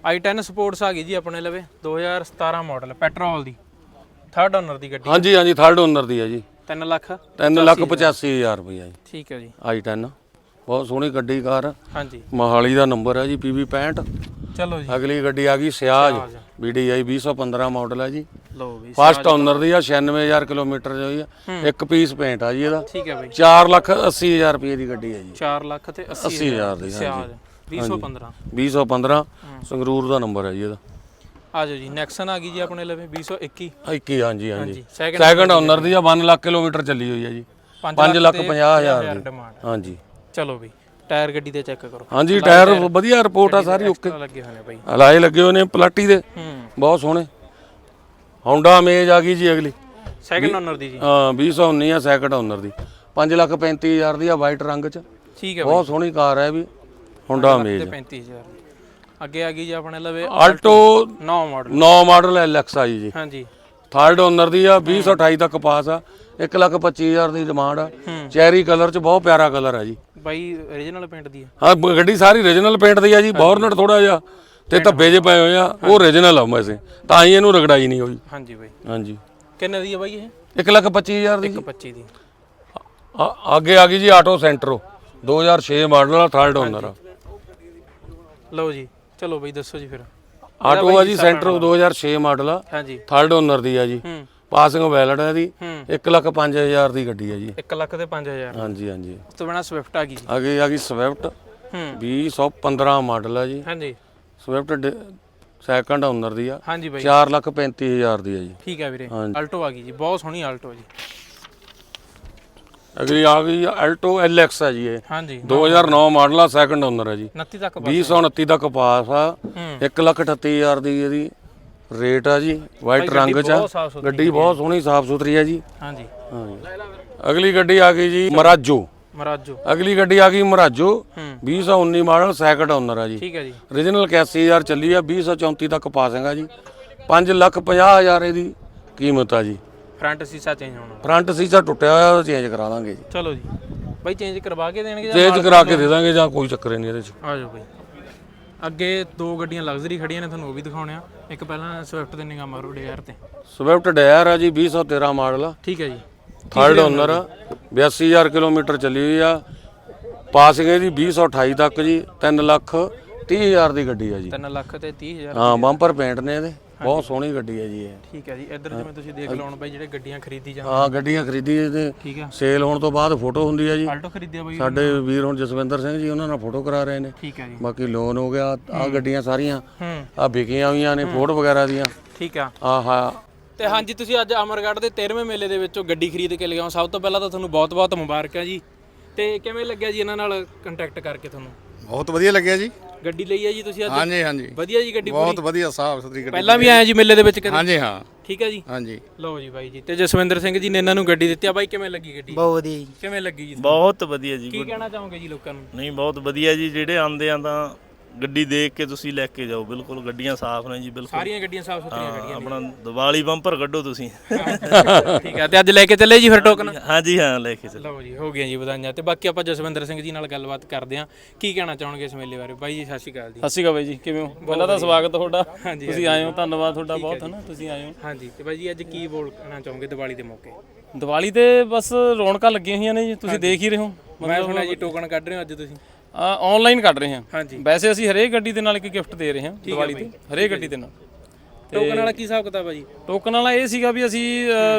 I10 ਸਪੋਰਟਸ ਆ ਗਈ ਜੀ ਆਪਣੇ ਲਵੇ 2017 ਮਾਡਲ ਪੈਟਰੋਲ ਦੀ। ਥਰਡ ਓਨਰ ਦੀ ਗੱਡੀ ਹਾਂਜੀ ਹਾਂਜੀ ਥਰਡ ਓਨਰ ਦੀ ਹੈ ਜੀ। 3 ਲੱਖ 3 ਲੱਖ 85000 ਰੁਪਈਆ ਜੀ। ਠੀਕ ਹੈ ਜੀ। I10 ਬਹੁਤ ਸੋਹਣੀ ਗੱਡੀ ਕਾਰ। ਹਾਂਜੀ। ਮੋਹਾਲੀ ਦਾ ਨੰਬਰ ਹੈ ਜੀ PB 65 ਚਲੋ ਜੀ। ਅਗਲੀ ਗੱਡੀ ਆ ਗਈ ਸਿਆਜ। BDI 215 ਮਾਡਲ ਹੈ ਜੀ। ਲਓ ਵੀ ਫਸਟ ਓਨਰ ਦੀ ਆ 96000 ਕਿਲੋਮੀਟਰ ਹੋਈ ਆ। ਇੱਕ ਪੀਸ ਪੇਂਟ ਆ ਜੀ ਇਹਦਾ। ਠੀਕ ਹੈ ਬਾਈ। 4 ਲੱਖ 80000 ਰੁਪਏ ਦੀ ਗੱਡੀ ਹੈ ਜੀ। 4 ਲੱਖ ਤੇ 80 80000 ਦੀ ਸਿਆਜ। 215 215 ਸੰਗਰੂਰ ਦਾ ਨੰਬਰ ਹੈ ਜੀ ਇਹਦਾ। ਆ ਜਾਓ ਜੀ ਨੈਕਸਨ ਆ ਗਈ ਜੀ ਆਪਣੇ ਲਵੇ 221 21 ਹਾਂਜੀ ਹਾਂਜੀ। ਜੀ ਸੈਕਿੰਡ ਓਨਰ ਦੀ ਆ 1 ਲੱਖ ਕਿਲੋਮੀਟਰ ਚੱਲੀ ਹੋਈ ਹੈ ਜੀ। 5 ਲੱਖ 50000 ਦੀ। ਡਿਮਾਂਡ ਹਾਂਜੀ। ਚਲੋ ਬਈ ਟਾਇਰ ਗੱਡੀ ਦੇ ਚੈੱਕ ਕਰੋ। ਹਾਂਜੀ ਟਾਇਰ ਵਧੀਆ ਰਿਪੋਰਟ ਆ ਸਾਰੀ ਓਕੇ। ਲੱਗੇ ਨੇ ਬਾਈ। ਅਲਾਏ ਲੱਗੇ ਹੋਏ ਨੇ ਪਲਾਟੀ ਦੇ। ਹੂੰ। ਬਹੁਤ ਸੋਹਣੇ। ਹੌਂਡਾ ਅਮੇਜ ਆ ਗਈ ਜੀ ਅਗਲੀ। ਸੈਕਿੰਡ ਓਨਰ ਦੀ ਜੀ। ਹਾਂ 219 ਆ ਸੈਕੰਡ ਓਨਰ ਦੀ। 5 ਲੱਖ 35000 ਦੀ ਆ ਵਾਈਟ ਰੰਗ ਚ। ਠੀਕ ਹੈ ਬਹੁਤ ਸੋਹਣੀ ਕਾਰ ਹੈ ਵੀ। ਹੌਂਡਾ ਅਮੇਜ ਤੇ 35000 ਅੱਗੇ ਆ ਗਈ ਜੀ ਆਪਣੇ ਲਵੇ Alto 9 model 9 model LX I ਜੀ ਹਾਂਜੀ। ਥਰਡ ਓਨਰ ਦੀ ਆ 2028 ਤੱਕ ਪਾਸ ਆ। 1 ਲੱਖ 25000 ਦੀ ਡਿਮਾਂਡ ਆ। ਚੈਰੀ ਕਲਰ ਚ ਬਹੁਤ ਪਿਆਰਾ ਕਲਰ ਆ ਜੀ। ਬਾਈ origignal ਪੇਂਟ ਦੀ ਹੈ ਹਾਂ ਗੱਡੀ ਸਾਰੀ ਓਰੀਜਨਲ ਪੇਂਟ ਦੀ ਆ ਜੀ ਬੌਰਨਟ ਥੋੜਾ ਜਿਹਾ। ਤੇ ਧੱਬੇ ਜੇ ਪਏ ਹੋਏ ਆ ਉਹ ਓਰੀਜਨਲ ਆ ਵੈਸੇ। ਤਾਂ ਹੀ ਇਹਨੂੰ ਰਗੜਾਈ ਨਹੀਂ ਹੋਈ। ਹਾਂਜੀ ਬਾਈ। ਹਾਂਜੀ। ਕਿੰਨੇ ਦੀ ਹੈ ਬਾਈ ਇਹ? 1 ਲੱਖ 25000 ਦੀ 125 ਦੀ। ਆ- ਅੱਗੇ ਆ ਗਈ ਜੀ ਆਟੋ ਸੈਂਟਰੋ 2006 ਮਾਡਲ ਆ ਥਰਡ ਓਨਰ ਆ। ਲਓ ਜੀ। ਚਲੋ ਬਾਈ ਦੱਸੋ ਜੀ ਫਿਰ। ਆਟੋ ਆ ਜੀ ਸੈਂਟਰੋ 2006 ਮਾਡਲ ਆ। ਹਾਂਜੀ। ਥਰਡ ਓਨਰ ਦੀ ਆ ਜੀ। ਹੂੰ। ਪਾਸਿੰਗ ਵੈਲਿਡ ਹੈ ਦੀ ਹੂੰ। 1 ਲੱਖ 5000 ਦੀ ਗੱਡੀ ਆ ਜੀ। 1 ਲੱਖ ਤੇ 5000 ਹਾਂਜੀ ਹਾਂਜੀ। ਉਸ ਤੋਂ ਬਿਨਾ ਸਵਿਫਟ ਆ ਗਈ। ਜੀ ਅੱਗੇ ਆ ਗਈ ਸਵਿਫਟ ਹੂੰ। 2015 ਮਾਡਲ ਆ ਜੀ। ਹਾਂਜੀ। ਸਵਿਫਟ ਸੈਕੰਡ ਓਨਰ ਦੀ ਆ। ਹਾਂਜੀ ਬਾਈ। 4 ਲੱਖ 35000 ਦੀ ਆ ਜੀ। ਠੀਕ ਹੈ ਵੀਰੇ। ਹਾਂਜੀ। ਆਲਟੋ ਆ ਗਈ ਜੀ। ਬਹੁਤ ਸੋਹਣੀ ਆਲਟੋ ਜੀ। ਅਗਲੀ ਆ ਗਈ ਆਲਟੋ ਐਲਐਕਸ ਆ ਜੀ ਇਹ। ਹਾਂਜੀ 2009 ਮਾਡਲ ਆ ਸੈਕੰਡ ਓਨਰ ਹੈ ਜੀ। 29 ਤੱਕ 2029 ਤੱਕ ਪਾਸ ਆ। ਹੂੰ। 138000 ਦੀ ਇਹਦੀ ਰੇਟ ਆ ਜੀ ਵਾਈਟ ਰੰਗ ਚ ਗੱਡੀ ਬਹੁਤ ਸੋਹਣੀ ਸਾਫ਼ ਸੁਥਰੀ ਹੈ ਜੀ। ਹਾਂਜੀ। ਹਾਂਜੀ। ਅਗਲੀ ਗੱਡੀ ਆ ਗਈ ਜੀ ਮਰਾਜੋ। ਮਰਾਜੋ। ਅਗਲੀ ਗੱਡੀ ਆ ਗਈ ਮਰਾਜੋ। ਹੂੰ। 2019 ਮਾਡਲ ਸੈਕੰਡ ਓਨਰ ਆ ਜੀ। ਠੀਕ ਹੈ ਜੀ। Origignal 81000 ਚੱਲੀ ਆ 2034 ਤੱਕ ਪਾਸਿੰਗ ਆ ਜੀ। 5 ਲੱਖ 50000 ਇਹਦੀ ਕੀਮਤ ਆ ਜੀ। ਫਰੰਟ ਸੀਸਾ ਚੇਂਜ ਹੋਣਾ। ਫਰੰਟ ਸੀਸਾ ਟੁੱਟਿਆ ਹੋਇਆ ਉਹ ਚੇਂਜ ਕਰਾ ਦਾਂਗੇ ਜੀ। ਚਲੋ ਜੀ। ਬਾਈ ਚੇਂਜ ਕਰਵਾ ਕੇ ਦੇਣਗੇ ਜਾਂ ਚੇਂਜ ਕਰਾ ਕੇ ਦੇ ਦਾਂਗੇ ਜਾਂ ਕੋਈ ਚੱਕਰ ਨਹੀਂ ਇਹਦੇ ਚ। ਆ ਜਾਓ ਬਾਈ। ਅੱਗੇ ਦੋ ਗੱਡੀਆਂ ਲਗਜ਼ਰੀ ਖੜੀਆਂ ਨੇ ਤੁਹਾਨੂੰ ਉਹ ਵੀ ਦਿਖਾਉਣੇ ਆ। ਇੱਕ ਪਹਿਲਾਂ ਸਵਿਫਟ ਦੇ ਨਿਗਾਹ ਮਾਰੋ ਡੇਅਰ ਤੇ। ਸਵਿਫਟ ਡਿਜ਼ਾਇਰ ਆ ਜੀ 2013 ਮਾਡਲ ਆ। ਠੀਕ ਹੈ ਜੀ। ਥਰਡ ਓਨਰ 82000 ਕਿਲੋਮੀਟਰ ਚੱਲੀ ਹੋਈ ਆ। ਪਾਸਿੰਗ ਇਹਦੀ 2028 ਤੱਕ ਜੀ 3 ਲੱਖ 30000 ਦੀ ਗੱਡੀ ਆ ਜੀ। 3 ਲੱਖ ਤੇ 30000 ਹਾਂ ਬੰਪਰ ਪੇਂਟ ਨੇ ਇਹਦੇ। ਬਹੁਤ ਸੋਹਣੀ ਗੱਡੀ ਹੈ ਜੀ ਇਹ। ਠੀਕ ਹੈ ਜੀ ਇੱਧਰ ਜਿਵੇਂ ਤੁਸੀਂ ਦੇਖ ਲਓ ਹੁਣ ਬਾਈ ਜਿਹੜੇ ਗੱਡੀਆਂ ਖਰੀਦੀ ਜਾਂਦੇ ਹਾਂ ਗੱਡੀਆਂ ਖਰੀਦੀ ਤੇ ਠੀਕ ਆ ਸੇਲ ਹੋਣ ਤੋਂ ਬਾਅਦ ਫੋਟੋ ਹੁੰਦੀ ਆ ਜੀ। ਆਲਟੋ ਖਰੀਦਿਆ ਬਾਈ ਸਾਡੇ ਵੀਰ ਹੁਣ ਜਸਵਿੰਦਰ ਸਿੰਘ ਜੀ ਉਹਨਾਂ ਨਾਲ ਫੋਟੋ ਕਰਾ ਰਹੇ ਨੇ। ਠੀਕ ਹੈ ਜੀ। ਬਾਕੀ ਲੋਨ ਹੋ ਗਿਆ ਆ ਗੱਡੀਆਂ ਸਾਰੀਆਂ ਹੂੰ। ਆ ਵਿਕੀਆਂ ਹੋਈਆਂ ਨੇ ਫੋਟ ਵਗੈਰਾ ਦੀਆਂ। ਠੀਕ ਆ। ਆਹਾ ਤੇ ਹਾਂਜੀ ਤੁਸੀਂ ਅੱਜ ਅਮਰਗੜ੍ਹ ਦੇ 13ਵੇਂ ਮੇਲੇ ਦੇ ਵਿੱਚੋਂ ਗੱਡੀ ਖਰੀਦ ਕੇ ਲਿਆਓ। ਸਭ ਤੋਂ ਪਹਿਲਾਂ ਤਾਂ ਤੁਹਾਨੂੰ ਬਹੁਤ-ਬਹੁਤ ਮੁਬਾਰਕਾਂ ਜੀ। ਤੇ ਕਿਵੇਂ ਲੱਗਿਆ ਜੀ ਇਹਨਾਂ ਨਾਲ ਕੰਟੈਕਟ ਕਰਕੇ ਤੁਹਾਨੂੰ? ਬਹੁਤ ਵਧੀਆ ਲੱਗਿਆ ਜੀ। ਗੱਡੀ ਲਈ ਹੈ ਜੀ ਤੁਸੀਂ ਅੱਜ? ਹਾਂਜੀ ਹਾਂਜੀ। ਵਧੀਆ ਜੀ ਗੱਡੀ ਬਹੁਤ ਪੂਰੀ? ਵਧੀਆ ਸਾਫ਼ ਸੁਥਰੀ ਗੱਡੀ ਪਹਿਲਾਂ ਵੀ ਆਏ ਜੀ ਮੇਲੇ ਦੇ ਵਿੱਚ ਕਦੇ? ਹਾਂਜੀ ਹਾਂ। ਠੀਕ ਹੈ ਜੀ? ਹਾਂਜੀ। ਲਓ ਜੀ ਬਾਈ ਜੀ ਤੇ ਜਸਵਿੰਦਰ ਸਿੰਘ ਜੀ ਨੇ ਇਹਨਾਂ ਨੂੰ ਗੱਡੀ ਦਿੱਤੀ ਆ। ਬਾਈ ਕਿਵੇਂ ਲੱਗੀ ਗੱਡੀ? ਬਹੁਤ ਵਧੀਆ ਜੀ। ਕਿਵੇਂ ਲੱਗੀ ਜੀ? ਬਹੁਤ ਵਧੀਆ ਜੀ ਕੀ ਕਹਿਣਾ ਚਾਹੋਗੇ ਜੀ ਲੋਕਾਂ ਨੂੰ? ਨਹੀਂ ਬਹੁਤ ਵਧੀਆ ਜੀ ਜਿਹੜੇ ਆਂਦੇ ਆ ਤਾਂ ਗੱਡੀ ਦੇਖ ਕੇ ਤੁਸੀਂ ਲੈ ਕੇ ਜਾਓ ਬਿਲਕੁਲ ਗੱਡੀਆਂ ਸਾਫ਼ ਨੇ ਜੀ ਬਿਲਕੁਲ। ਸਾਰੀਆਂ ਗੱਡੀਆਂ ਸਾਫ਼ ਸੁਥਰੀਆਂ ਹਾਂ, ਖੜੀਆਂ ਆਪਣਾ ਦੀਵਾਲੀ ਬੰਪਰ ਕੱਢੋ ਤੁਸੀਂ। ਨੇ ਠੀਕ ਹੈ ਤੇ ਅੱਜ ਲੈ ਕੇ ਚੱਲੇ ਜੀ ਫਿਰ ਟੋਕਨ? ਹਾਂਜੀ ਹਾਂ ਲੈ ਕੇ ਚੱਲੋ। ਲਓ ਜੀ ਹੋ ਗਈਆਂ ਜੀ ਵਧਾਈਆਂ ਤੇ ਬਾਕੀ ਆਪਾਂ ਜਸਵਿੰਦਰ ਸਿੰਘ ਜੀ ਨਾਲ ਗੱਲਬਾਤ ਕਰਦੇ ਹਾਂ। ਕੀ ਕਹਿਣਾ ਚਾਹੋਗੇ ਇਸ ਮੇਲੇ ਬਾਰੇ? ਬਾਈ ਜੀ ਸਤਿ ਸ਼੍ਰੀ ਅਕਾਲ ਜੀ। ਸਤਿ ਸ਼੍ਰੀ ਅਕਾਲ ਬਾਈ ਜੀ ਕਿਵੇਂ ਹੋ? ਪਹਿਲਾਂ ਤਾਂ ਸਵਾਗਤ ਤੁਹਾਡਾ। ਹਾਂਜੀ, ਤੁਸੀਂ ਆਏ ਹੋ ਧੰਨਵਾਦ ਤੁਹਾਡਾ ਬਹੁਤ ਹੈ ਨਾ ਤੁਸੀਂ ਆਏ ਹੋ। ਹਾਂਜੀ ਤੇ ਬਾਈ ਜੀ ਅੱਜ ਕੀ ਬੋਲਣਾ ਚਾਹੋਗੇ ਦੀਵਾਲੀ ਦੇ ਮੌਕੇ? ਦੀਵਾਲੀ ਤੇ ਬਸ ਰੌਣਕਾਂ ਲੱਗੀਆਂ ਹੋਈਆਂ ਨੇ ਜੀ ਤੁਸੀਂ ਦੇਖ ਹੀ ਰਹੇ ਹੋ। ਮੈਂ ਸੁਣਿਆ ਜੀ ਟੋਕਨ ਕੱਢ ਰਹੇ ਹੋ ਅੱਜ ਤੁਸੀਂ? ਆਨਲਾਈਨ ਕੱਢ ਰਹੇ ਹਾਂ। ਹਾਂਜੀ। ਵੈਸੇ ਅਸੀਂ ਹਰੇਕ ਗੱਡੀ ਦੇ ਨਾਲ ਇੱਕ ਗਿਫਟ ਦੇ ਰਹੇ ਹਾਂ ਦੀਵਾਲੀ ਤੇ ਹਰੇਕ ਗੱਡੀ ਦੇ ਨਾਲ। ਟੋਕਨ ਵਾਲਾ ਕੀ ਹਿਸਾਬ ਕਿਤਾਬ ਆ ਜੀ? ਟੋਕਨ ਵਾਲਾ ਇਹ ਸੀਗਾ ਵੀ ਅਸੀਂ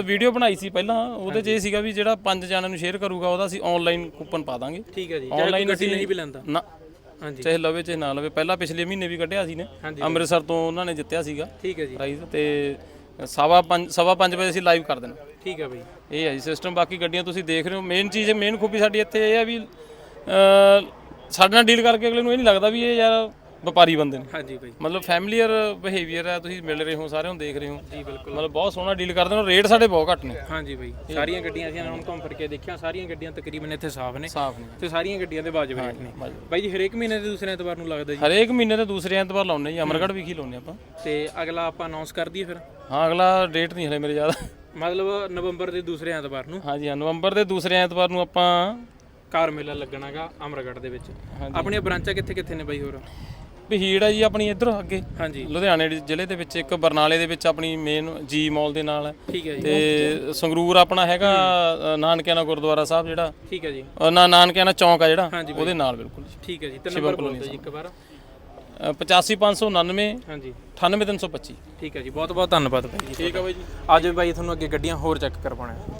ਵੀਡੀਓ ਬਣਾਈ ਸੀ ਪਹਿਲਾਂ। ਉਹਦੇ 'ਚ ਇਹ ਸੀਗਾ ਵੀ ਜਿਹੜਾ ਪੰਜ ਜਣਾਂ ਨੂੰ ਸ਼ੇਅਰ ਕਰੂਗਾ ਉਹਦਾ ਅਸੀਂ ਆਨਲਾਈਨ ਕੂਪਨ ਪਾ ਦਾਂਗੇ। ਠੀਕ ਹੈ ਜੀ। ਆਨਲਾਈਨ ਅਸੀਂ ਨਹੀਂ ਵੀ ਲੈਂਦਾ। ਨਾ ਹਾਂਜੀ। ਚਾਹੇ ਲਵੇ ਚਾਹੇ ਨਾ ਲਵੇ। ਪਹਿਲਾਂ ਪਿਛਲੇ ਮਹੀਨੇ ਵੀ ਕੱਢਿਆ ਸੀ ਨੇ। ਅੰਮ੍ਰਿਤਸਰ ਤੋਂ ਉਹਨਾਂ ਨੇ ਜਿੱਤਿਆ ਸੀਗਾ ਠੀਕ ਹੈ ਜੀ। ਪ੍ਰਾਈਜ਼ ਤੇ ਸਵਾ ਪੰਜ ਸਵਾ ਪੰਜ ਵਜੇ ਅਸੀਂ ਲਾਈਵ ਕਰ ਦੇਣਾ। ਠੀਕ ਹੈ ਬਾਈ। ਇਹ ਹੈ ਜੀ ਸਿਸਟਮ ਬਾਕੀ ਗੱਡੀਆਂ ਤੁਸੀਂ ਦੇਖ ਰਹੇ ਹੋ। ਮੇਨ ਚੀਜ਼ ਮੇਨ ਖੂਬੀ ਸਾਡੀ ਇੱਥੇ ਇਹ ਹੈ ਵੀ ਅ, ਸਾਡੇ ਨਾਲ ਡੀਲ ਕਰਕੇ ਅਗਲੇ ਨੂੰ ਇਹ ਨਹੀਂ ਲੱਗਦਾ ਵੀ ਇਹ ਯਾਰ ਵਪਾਰੀ ਬੰਦੇ ਨੇ। ਹਾਂਜੀ ਬਾਈ। ਮਤਲਬ ਫੈਮਲੀਅਰ ਬਿਹੇਵੀਅਰ ਹੈ ਤੁਸੀਂ ਮਿਲ ਰਹੇ ਹੋ ਸਾਰਿਆਂ ਨੂੰ ਦੇਖ ਰਹੇ ਹੋ। ਜੀ ਬਿਲਕੁਲ। ਮਤਲਬ ਬਹੁਤ ਸੋਹਣਾ ਡੀਲ ਕਰਦੇ ਨੇ ਰੇਟ ਸਾਡੇ ਬਹੁਤ ਘੱਟ ਨੇ। ਹਾਂਜੀ ਬਾਈ ਸਾਰੀਆਂ ਗੱਡੀਆਂ ਅਸੀਂ ਹੁਣ ਘੁੰਮ ਫਿਰ ਕੇ ਦੇਖਿਆ ਸਾਰੀਆਂ ਗੱਡੀਆਂ ਤਕਰੀਬਨ ਇੱਥੇ ਸਾਫ਼ ਨੇ ਸਾਫ਼ ਨੇ। ਤੇ ਸਾਰੀਆਂ ਗੱਡੀਆਂ ਦੇ ਵਾਜਬ ਰੇਟ ਨੇ। ਬਾਈ ਜੀ ਹਰੇਕ ਮਹੀਨੇ ਦੇ ਦੂਸਰੇ ਐਤਵਾਰ ਨੂੰ ਲੱਗਦਾ ਜੀ? ਹਰੇਕ ਮਹੀਨੇ ਦੇ ਦੂਸਰੇ ਐਤਵਾਰ ਲਾਉਨੇ ਜੀ ਅਮਰਗੜ੍ਹ ਵੀ ਕੀ ਲਾਉਨੇ ਆਪਾਂ। ਤੇ ਅਗਲਾ ਆਪਾਂ ਅਨਾਉਂਸ ਕਰ ਦਈਏ ਫਿਰ? ਹਾਂ ਅਗਲਾ ਡੇਟ ਨਹੀਂ ਹਲੇ ਮੇਰੇ ਯਾਦ। ਮਤਲਬ ਨਵੰਬਰ ਦੇ ਦੂਸਰੇ ਐਤਵਾਰ ਨੂੰ? ਹਾਂਜੀ ਹਾਂ ਨਵੰਬਰ ਦੇ ਦੂਸਰੇ ਐਤਵਾਰ ਨੂੰ ਆਪਾਂ ਕਾਰ ਮੇਲਾ ਲੱਗਣਾਗਾ ਅਮਰਗੜ੍ਹ ਦੇ ਵਿੱਚ। ਆਪਣੀਆਂ ਬ੍ਰਾਂਚਾਂ ਕਿੱਥੇ ਕਿੱਥੇ ਨੇ ਬਾਈ ਹੋਰ? ਭੀੜ ਹੈ ਜੀ ਆਪਣੀ ਇੱਧਰ ਅੱਗੇ। ਹਾਂਜੀ। ਲੁਧਿਆਣੇ ਜ਼ਿਲ੍ਹੇ ਦੇ ਵਿੱਚ ਇੱਕ ਬਰਨਾਲੇ ਦੇ ਵਿੱਚ ਆਪਣੀ ਮੇਨ ਜੀ ਮਾਲ ਦੇ ਨਾਲ। ਹੈ ਠੀਕ ਹੈ ਜੀ। ਤੇ ਸੰਗਰੂਰ ਆਪਣਾ ਹੈਗਾ ਨਾਨਕਿਆਣਾ ਗੁਰਦੁਆਰਾ ਸਾਹਿਬ ਜਿਹੜਾ। ਠੀਕ ਹੈ ਜੀ। ਨਾ ਨਾਨਕਿਆਣਾ ਚੌਂਕ ਆ ਜਿਹੜਾ ਉਹਦੇ ਨਾਲ ਬਿਲਕੁਲ। ਠੀਕ ਹੈ ਜੀ। ਤੇ ਨੰਬਰ ਬੋਲ ਦਿਓ ਜੀ ਇੱਕ ਵਾਰ। ਅ, 85599 ਹਾਂਜੀ। 98325 ਠੀਕ ਹੈ ਜੀ। ਬਹੁਤ ਬਹੁਤ ਧੰਨਵਾਦ ਬਾਈ ਜੀ ਠੀਕ ਹੈ ਬਾਈ ਜੀ। ਅੱਜ ਬਾਈ ਤੁਹਾਨੂੰ ਅੱਗੇ ਗੱਡੀਆਂ ਹੋਰ ਚੈੱਕ ਕਰਵਾਉਣਾ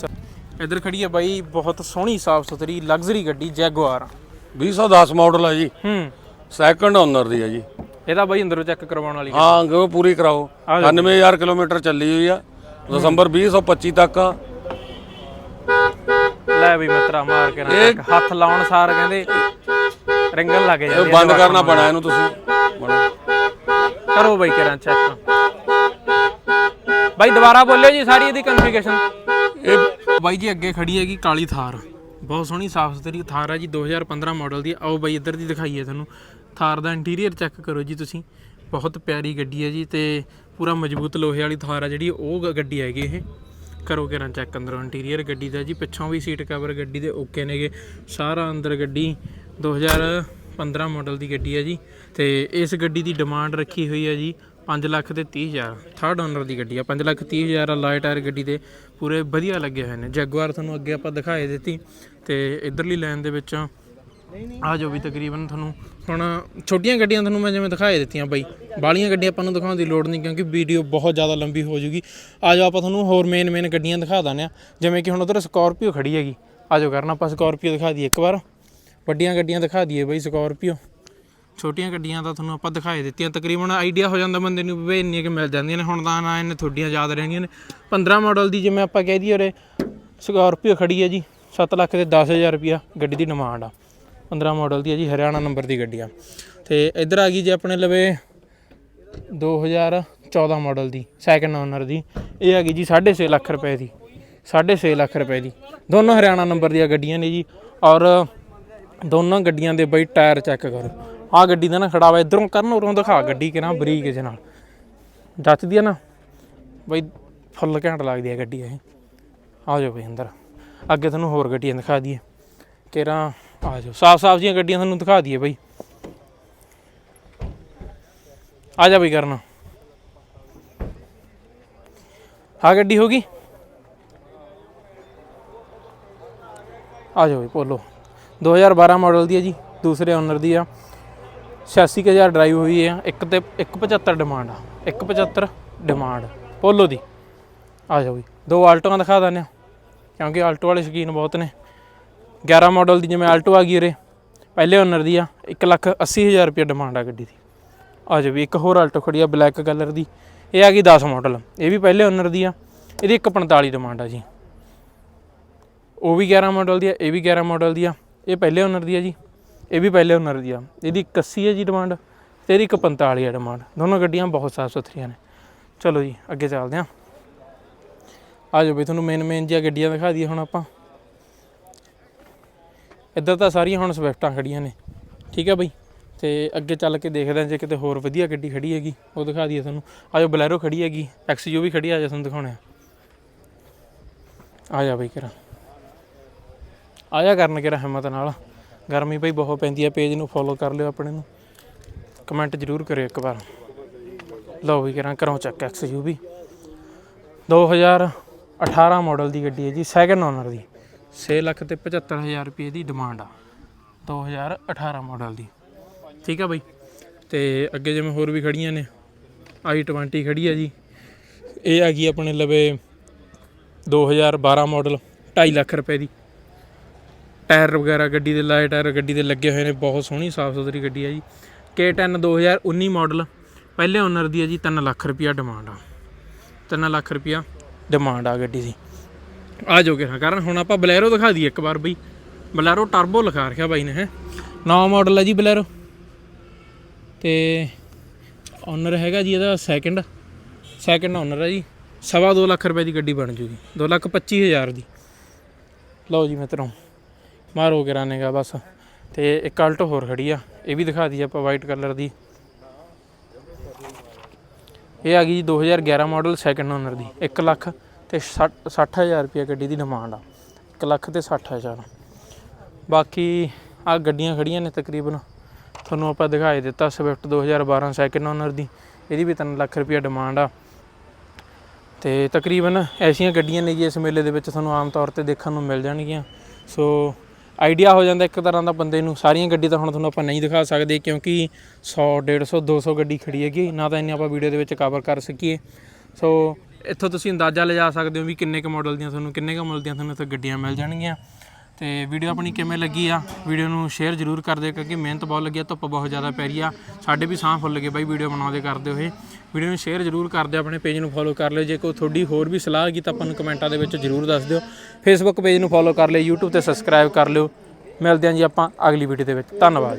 ਇੱਧਰ ਖੜੀ ਹੈ ਬਾਈ ਬਹੁਤ ਸੋਹਣੀ ਸਾਫ਼ ਸੁਥਰੀ ਲਗਜ਼ਰੀ ਗੱਡੀ ਜੈਗੁਆਰ 2010 ਮਾਡਲ ਹੈ ਜੀ। ਹੂੰ। ਸੈਕੰਡ ਓਨਰ ਦੀ ਹੈ ਜੀ। ਇਹਦਾ ਬਾਈ ਅੰਦਰੋਂ ਚੈੱਕ ਕਰਵਾਉਣ ਵਾਲੀ ਹਾਂ ਅੰਗੋ ਪੂਰੀ ਕਰਾਓ। 98000 ਕਿਲੋਮੀਟਰ ਚੱਲੀ ਹੋਈ ਆ। ਦਸੰਬਰ 2025 ਤੱਕ ਆ। ਲੈ ਬਈ ਮਿੱਤਰਾ ਮਾਰ ਕੇ ਨਾ। ਹੱਥ ਲਾਉਣ ਸਾਰ ਕਹਿੰਦੇ ਰਿੰਗਣ ਲੱਗ ਇਹ ਜਾਂਦੇ ਬੰਦ ਕਰਨਾ ਪੈਣਾ ਇਹਨੂੰ ਤੁਸੀਂ। ਕਰੋ ਬਾਈ ਕਰਾਂ ਚੈੱਕ ਬਾਈ ਦੁਬਾਰਾ ਬੋਲਿਓ ਜੀ ਸਾਰੀ ਇਹਦੀ ਕਨਫੀਗਰੇਸ਼ਨ ਇਹ ਬਾਈ ਜੀ ਅੱਗੇ ਖੜੀ ਹੈਗੀ ਕਾਲੀ ਥਾਰ। ਬਹੁਤ ਸੋਹਣੀ ਸਾਫ਼ ਸੁਥਰੀ ਥਾਰ ਹੈ ਜੀ 2015 ਮਾਡਲ ਦੀ। ਆਓ ਬਾਈ ਇੱਧਰ ਦੀ ਦਿਖਾਈਏ ਤੁਹਾਨੂੰ। ਥਾਰ ਦਾ ਇੰਟੀਰੀਅਰ ਚੈੱਕ ਕਰੋ ਜੀ ਤੁਸੀਂ। ਬਹੁਤ ਪਿਆਰੀ ਗੱਡੀ ਹੈ ਜੀ ਤੇ ਪੂਰਾ ਮਜ਼ਬੂਤ ਲੋਹੇ ਵਾਲੀ ਥਾਰ ਹੈ ਜਿਹੜੀ, ਉਹ ਗੱਡੀ ਹੈਗੀ ਇਹ। ਕਰੋ ਕਿਰਾਂ ਚੈੱਕ ਅੰਦਰੋਂ ਇੰਟੀਰੀਅਰ ਗੱਡੀ ਦਾ ਜੀ। ਪਿੱਛੋਂ ਵੀ ਸੀਟ ਕਵਰ ਗੱਡੀ ਦੇ ਓਕੇ ਨੇਗੇ। ਸਾਰਾ ਅੰਦਰ ਗੱਡੀ 2015 ਮਾਡਲ ਦੀ ਗੱਡੀ ਹੈ ਜੀ। ਤੇ ਇਸ ਗੱਡੀ ਦੀ ਡਿਮਾਂਡ ਰੱਖੀ ਹੋਈ ਹੈ ਜੀ 5 ਲੱਖ ਤੇ 30 ਹਜ਼ਾਰ। ਥਰਡ ਓਨਰ ਦੀ ਗੱਡੀ ਆ 5 ਲੱਖ 30 ਹਜ਼ਾਰ ਆ ਲਾਈਟ ਟਾਇਰ ਗੱਡੀ ਦੇ ਪੂਰੇ ਵਧੀਆ ਲੱਗੇ ਹੋਏ ਨੇ। ਜੈਗੁਆਰ ਤੁਹਾਨੂੰ ਅੱਗੇ ਆਪਾਂ ਦਿਖਾਏ ਦਿੱਤੀ ਤੇ ਇਧਰਲੀ ਲਾਈਨ ਦੇ ਵਿੱਚ ਆ ਜੋ ਵੀ ਤਕਰੀਬਨ ਤੁਹਾਨੂੰ। ਹੁਣ ਛੋਟੀਆਂ ਗੱਡੀਆਂ ਤੁਹਾਨੂੰ ਮੈਂ ਜਿਵੇਂ ਦਿਖਾਏ ਦਿੱਤੀਆਂ ਬਾਈ ਬਾਲੀਆਂ ਗੱਡੀਆਂ ਆਪਾਂ ਨੂੰ ਦਿਖਾਉਣ ਦੀ ਲੋੜ ਨਹੀਂ ਕਿਉਂਕਿ ਵੀਡੀਓ ਬਹੁਤ ਜ਼ਿਆਦਾ ਲੰਬੀ ਹੋ ਜੂਗੀ ਆ ਜਾਓ ਆਪਾਂ ਤੁਹਾਨੂੰ ਹੋਰ ਮੇਨ ਮੇਨ ਗੱਡੀਆਂ ਦਿਖਾ ਦਿੰਦੇ ਆ ਜਿਵੇਂ ਕਿ ਹੁਣ ਉਧਰ ਸਕਾਰਪੀਓ ਖੜੀ ਹੈਗੀ। ਆ ਜਾਓ ਕਰਨਾ, ਆਪਾਂ ਸਕਾਰਪੀਓ ਦਿਖਾ ਦਈਏ ਇੱਕ ਵਾਰ। ਵੱਡੀਆਂ ਗੱਡੀਆਂ ਦਿਖਾ ਦਈਏ ਬਾਈ ਸਕਾਰਪੀਓ ਛੋਟੀਆਂ ਗੱਡੀਆਂ ਤਾਂ ਤੁਹਾਨੂੰ ਆਪਾਂ ਦਿਖਾਏ ਦਿੱਤੀਆਂ। ਤਕਰੀਬਨ ਆਈਡੀਆ ਹੋ ਜਾਂਦਾ ਬੰਦੇ ਨੂੰ ਵੀ ਇੰਨੀਆਂ ਕਿ ਮਿਲ ਜਾਂਦੀਆਂ ਨੇ। ਹੁਣ ਤਾਂ ਨਾ ਇਹਨੇ ਥੋੜੀਆਂ ਯਾਦ ਰਹਿਣੀਆਂ ਨੇ। 15 ਮਾਡਲ ਦੀ ਜਿਵੇਂ ਆਪਾਂ ਕਹਿ ਦਈਏ ਉਰੇ ਸਕਾਰਪੀਓ ਖੜੀ ਹੈ ਜੀ 7 ਲੱਖ ਤੇ 10000 ਰੁਪਿਆ ਗੱਡੀ ਦੀ ਡਿਮਾਂਡ ਆ। 15 ਮਾਡਲ ਦੀ ਹੈ ਜੀ, ਹਰਿਆਣਾ ਨੰਬਰ ਦੀ ਗੱਡੀ ਆ। ਤੇ ਇੱਧਰ ਆ ਗਈ ਜੀ ਆਪਣੇ ਲਵੇ 2014 ਮਾਡਲ ਦੀ ਸੈਕੰਡ ਓਨਰ ਦੀ। ਇਹ ਆ ਗਈ ਜੀ 6.5 ਲੱਖ ਰੁਪਏ ਦੀ 6.5 ਲੱਖ ਰੁਪਏ ਦੀ। ਦੋਨੋਂ ਹਰਿਆਣਾ ਨੰਬਰ ਦੀਆਂ ਗੱਡੀਆਂ ਨੇ ਜੀ। ਔਰ ਦੋਨਾਂ ਗੱਡੀਆਂ ਦੇ ਬਈ ਟਾਇਰ ਚੈੱਕ ਕਰੋ। ਆਹ ਗੱਡੀ ਦਾ ਨਾ ਖੜਾਵਾ ਇਧਰੋਂ ਕਰਨ ਉਰੋਂ ਦਿਖਾ ਗੱਡੀ ਕਿਹਨਾਂ ਬਰੀਕ ਜਿਹੇ ਨਾਲ। ਜੱਚਦੀ ਆ ਨਾ, ਬਈ ਫੁੱਲ ਘੈਂਟ ਲੱਗਦੀ ਆ ਗੱਡੀ ਇਹ। ਆ ਜਾਓ ਬਈ ਅੰਦਰ। ਅੱਗੇ ਤੁਹਾਨੂੰ ਹੋਰ ਗੱਡੀਆਂ ਦਿਖਾ ਦਈਏ। ਕਿਹੜਾ, ਆ ਜਾਓ। ਸਾਫ਼ ਸਾਫ਼ ਜੀਆਂ ਗੱਡੀਆਂ ਤੁਹਾਨੂੰ ਦਿਖਾ ਦਈਏ ਬਈ। ਆ ਜਾ ਬਈ ਕਰਨਾ। ਆ ਗੱਡੀ ਹੋ ਗਈ? ਆ ਜਾਓ ਬਈ, ਪੋਲੋ। 2012 ਮਾਡਲ ਦੀ ਹੈ ਜੀ, ਦੂਸਰੇ ਓਨਰ ਦੀ ਆ। 86000 ਡਰਾਈਵ ਹੋਈ ਹੈ ਇੱਕ ਤੇ 175 ਡਿਮਾਂਡ ਆ 175 ਡਿਮਾਂਡ ਪੋਲੋ ਦੀ। ਆ ਜਾਓ ਜੀ, ਦੋ ਆਲਟੋਆਂ ਦਿਖਾ ਦਿੰਦੇ ਹਾਂ, ਕਿਉਂਕਿ ਆਲਟੋ ਵਾਲੇ ਸ਼ੌਕੀਨ ਬਹੁਤ ਨੇ। 11 ਮਾਡਲ ਦੀ ਜਿਵੇਂ ਆਲਟੋ ਆ ਗਈ ਉਰੇ, ਪਹਿਲੇ ਓਨਰ ਦੀ ਆ 180000 ਰੁਪਏ ਡਿਮਾਂਡ ਆ ਗੱਡੀ ਦੀ। ਆ ਜਾਓ ਵੀ, ਇੱਕ ਹੋਰ ਆਲਟੋ ਖੜੀ ਆ ਬਲੈਕ ਕਲਰ ਦੀ। ਇਹ ਆ ਗਈ 10 ਮਾਡਲ ਇਹ ਵੀ ਪਹਿਲੇ ਓਨਰ ਦੀ ਆ, ਇਹਦੀ 145 ਡਿਮਾਂਡ ਆ ਜੀ। ਉਹ ਵੀ 11 ਮਾਡਲ ਦੀ ਆ, ਇਹ ਵੀ 11 ਮਾਡਲ ਦੀ ਆ, ਇਹ ਪਹਿਲੇ ਓਨਰ ਦੀ ਆ ਜੀ। ਇਹ ਵੀ ਪਹਿਲੇ ਓਨਰ ਦੀ ਆ। ਇਹਦੀ 81 ਹੈ ਜੀ ਡਿਮਾਂਡ ਤੇ ਇਹਦੀ ਇੱਕ 45 ਹੈ ਡਿਮਾਂਡ ਦੋਨੋਂ ਗੱਡੀਆਂ ਬਹੁਤ ਸਾਫ਼ ਸੁਥਰੀਆਂ ਨੇ। ਚਲੋ ਜੀ, ਅੱਗੇ ਚੱਲਦੇ ਹਾਂ। ਆ ਜਾਓ ਬਈ, ਤੁਹਾਨੂੰ ਮੇਨ ਮੇਨ ਜਿਹੀਆਂ ਗੱਡੀਆਂ ਦਿਖਾ ਦਈਏ ਹੁਣ ਆਪਾਂ। ਇੱਧਰ ਤਾਂ ਸਾਰੀਆਂ ਹੁਣ ਸਵਿਫਟਾਂ ਖੜੀਆਂ ਨੇ। ਠੀਕ ਹੈ ਬਈ? ਤੇ ਅੱਗੇ ਚੱਲ ਕੇ ਦੇਖਦੇ ਹਾਂ, ਜੇ ਕਿਤੇ ਹੋਰ ਵਧੀਆ ਗੱਡੀ ਖੜੀ ਹੈਗੀ, ਉਹ ਦਿਖਾ ਦਈਏ ਤੁਹਾਨੂੰ। ਆ ਜਾਓ, ਬਲੈਰੋ ਖੜੀ ਹੈਗੀ ਐਕਸਯੂ ਵੀ ਖੜੀ ਆ ਜਾ ਤੁਹਾਨੂੰ ਦਿਖਾਉਣੇ ਆ। ਆ ਜਾ ਬਈ, ਕਿਰਾ। ਆ ਜਾ ਕਰਨ ਕਿਰਾ, ਹਿੰਮਤ ਨਾਲ। ਗਰਮੀ ਬਈ ਬਹੁਤ ਪੈਂਦੀ ਆ, ਪੇਜ ਨੂੰ ਫੋਲੋ ਕਰ ਲਿਓ ਆਪਣੇ ਨੂੰ। ਕਮੈਂਟ ਜ਼ਰੂਰ ਕਰਿਓ ਇੱਕ ਵਾਰ। ਲਓ ਵੀ ਕਰਾਂ ਕਰੋ ਚੱਕ ਐਕਸਯੂ ਵੀ 2018 ਮਾਡਲ ਦੀ ਗੱਡੀ ਹੈ ਜੀ ਸੈਕੰਡ ਓਨਰ ਦੀ। 6 ਲੱਖ ਤੇ 75000 ਰੁਪਏ ਦੀ ਡਿਮਾਂਡ ਆ 2018 ਮਾਡਲ ਦੀ। ਠੀਕ ਆ ਬਈ? ਤੇ ਅੱਗੇ ਜਿਵੇਂ ਹੋਰ ਵੀ ਖੜੀਆਂ ਨੇ i20 ਖੜੀ ਆ ਜੀ। ਇਹ ਆ ਗਈ ਆਪਣੇ ਲਵੇ 2012 ਮਾਡਲ 2.5 ਲੱਖ ਰੁਪਏ ਦੀ। ਟਾਇਰ ਵਗੈਰਾ, ਗੱਡੀ ਦੇ ਲਾਏ ਟਾਇਰ, ਗੱਡੀ ਦੇ ਲੱਗੇ ਹੋਏ ਨੇ, ਬਹੁਤ ਸੋਹਣੀ ਸਾਫ਼ ਸੁਥਰੀ ਗੱਡੀ ਆ ਜੀ। K10 2019 ਮਾਡਲ ਪਹਿਲੇ ਓਨਰ ਦੀ ਹੈ ਜੀ 3 ਲੱਖ ਰੁਪਿਆ ਡਿਮਾਂਡ ਆ। 3 ਲੱਖ ਰੁਪਿਆ ਡਿਮਾਂਡ ਆ ਗੱਡੀ ਦੀ। ਆ ਜਾਓਗੇ ਹਾਂ ਕਾਰਨ, ਹੁਣ ਆਪਾਂ ਬਲੈਰੋ ਦਿਖਾ ਦਈਏ ਇੱਕ ਵਾਰ ਬਈ। ਬਲੈਰੋ ਟਰਬੋ ਲਿਖਾ ਰੱਖਿਆ ਬਾਈ ਨੇ, ਹੈ। ਨਵਾਂ ਮਾਡਲ ਹੈ ਜੀ ਬਲੈਰੋ। ਤੇ ਓਨਰ ਹੈਗਾ ਜੀ ਇਹਦਾ ਸੈਕਿੰਡ ਸੈਕਿੰਡ ਓਨਰ ਹੈ ਜੀ। ਸਵਾ ਦੋ ਲੱਖ ਰੁਪਏ ਦੀ ਗੱਡੀ ਬਣ ਜੂਗੀ, ਦੋ ਲੱਖ ਪੱਚੀ ਹਜ਼ਾਰ ਦੀ। ਲਓ ਜੀ ਮਿੱਤਰੋ। ਮਾਰੋ ਕਰਾਨੇਗਾ ਬਸ। ਤੇ ਇੱਕ ਅਲਟ ਹੋਰ ਖੜੀ ਆ, ਇਹ ਵੀ ਦਿਖਾ ਦਈਏ ਆਪਾਂ ਵਾਈਟ ਕਲਰ ਦੀ। ਇਹ ਆ ਗਈ ਜੀ 2011 ਮਾਡਲ ਸੈਕਿੰਡ ਓਨਰ ਦੀ 1 ਲੱਖ ਤੇ 60 60000 ਰੁਪਏ ਗੱਡੀ ਦੀ ਡਿਮਾਂਡ ਆ। 1 ਲੱਖ ਤੇ 60000 ਬਾਕੀ ਆ ਗੱਡੀਆਂ ਖੜੀਆਂ ਨੇ ਤਕਰੀਬਨ। ਤੁਹਾਨੂੰ ਆਪਾਂ ਦਿਖਾਈ ਦਿੱਤਾ ਸਵਿਫਟ 2012 ਸੈਕਿੰਡ ਓਨਰ ਦੀ, ਇਹਦੀ ਵੀ 3 ਲੱਖ ਰੁਪਏ ਡਿਮਾਂਡ ਆ। ਤੇ ਤਕਰੀਬਨ ਐਸੀਆਂ ਗੱਡੀਆਂ ਨੇ ਜੀ ਇਸ ਮੇਲੇ ਦੇ ਵਿੱਚ ਤੁਹਾਨੂੰ ਆਮ ਤੌਰ ਤੇ ਦੇਖਣ ਨੂੰ ਮਿਲ ਜਾਣਗੀਆਂ। ਸੋ ਆਈਡੀਆ ਹੋ ਜਾਂਦਾ ਇੱਕ ਤਰ੍ਹਾਂ ਦਾ ਬੰਦੇ ਨੂੰ। ਸਾਰੀਆਂ ਗੱਡੀ ਤਾਂ ਹੁਣ ਤੁਹਾਨੂੰ ਆਪਾਂ ਨਹੀਂ ਦਿਖਾ ਸਕਦੇ ਕਿਉਂਕਿ 100 150 200 ਗੱਡੀ ਖੜੀ ਹੈਗੀ। ਨਾ ਤਾਂ ਇੰਨੀ ਆਪਾਂ ਵੀਡੀਓ ਦੇ ਵਿੱਚ ਕਵਰ ਕਰ ਸਕੀਏ। ਸੋ ਇੱਥੋਂ ਤੁਸੀਂ ਅੰਦਾਜ਼ਾ ਲਗਾ ਸਕਦੇ ਹੋ ਵੀ ਕਿੰਨੇ ਕੁ ਮਾਡਲ ਦੀਆਂ ਤੁਹਾਨੂੰ, ਕਿੰਨੇ ਕੁ ਮੁੱਲ ਦੀਆਂ ਤੁਹਾਨੂੰ ਇੱਥੇ ਗੱਡੀਆਂ ਮਿਲ ਜਾਣਗੀਆਂ। ਤੇ ਵੀਡੀਓ ਆਪਣੀ ਕਿਵੇਂ ਲੱਗੀ ਆ, ਵੀਡੀਓ ਨੂੰ ਸ਼ੇਅਰ ਜ਼ਰੂਰ ਕਰ ਦਿਓ ਕਿਉਂਕਿ ਮਿਹਨਤ ਬਹੁਤ ਲੱਗੀ ਆ, ਧੁੱਪ ਬਹੁਤ ਜ਼ਿਆਦਾ ਪੈ ਰਹੀ ਆ। ਸਾਡੇ ਵੀ ਸਾਹ ਫੁੱਲ ਗਏ ਬਾਈ, ਵੀਡੀਓ ਬਣਾਉਂਦੇ ਕਰਦੇ ਹੋਏ। ਵੀਡੀਓ ਨੂੰ ਸ਼ੇਅਰ ਜ਼ਰੂਰ ਕਰ ਦਿਓ, ਆਪਣੇ ਪੇਜ ਨੂੰ ਫੋਲੋ ਕਰ ਲਿਓ। ਜੇ ਕੋਈ ਤੁਹਾਡੀ ਹੋਰ ਵੀ ਸਲਾਹ ਹੈਗੀ ਤਾਂ ਆਪਾਂ ਨੂੰ ਕਮੈਂਟਾਂ ਦੇ ਵਿੱਚ ਜ਼ਰੂਰ ਦੱਸ ਦਿਓ। ਫੇਸਬੁੱਕ ਪੇਜ ਨੂੰ ਫੋਲੋ ਕਰ ਲਿਓ, YouTube ਤੇ ਸਬਸਕ੍ਰਾਈਬ ਕਰ ਲਿਓ। ਮਿਲਦੇ ਹਾਂ ਜੀ ਆਪਾਂ ਅਗਲੀ ਵੀਡੀਓ ਦੇ ਵਿੱਚ। ਧੰਨਵਾਦ।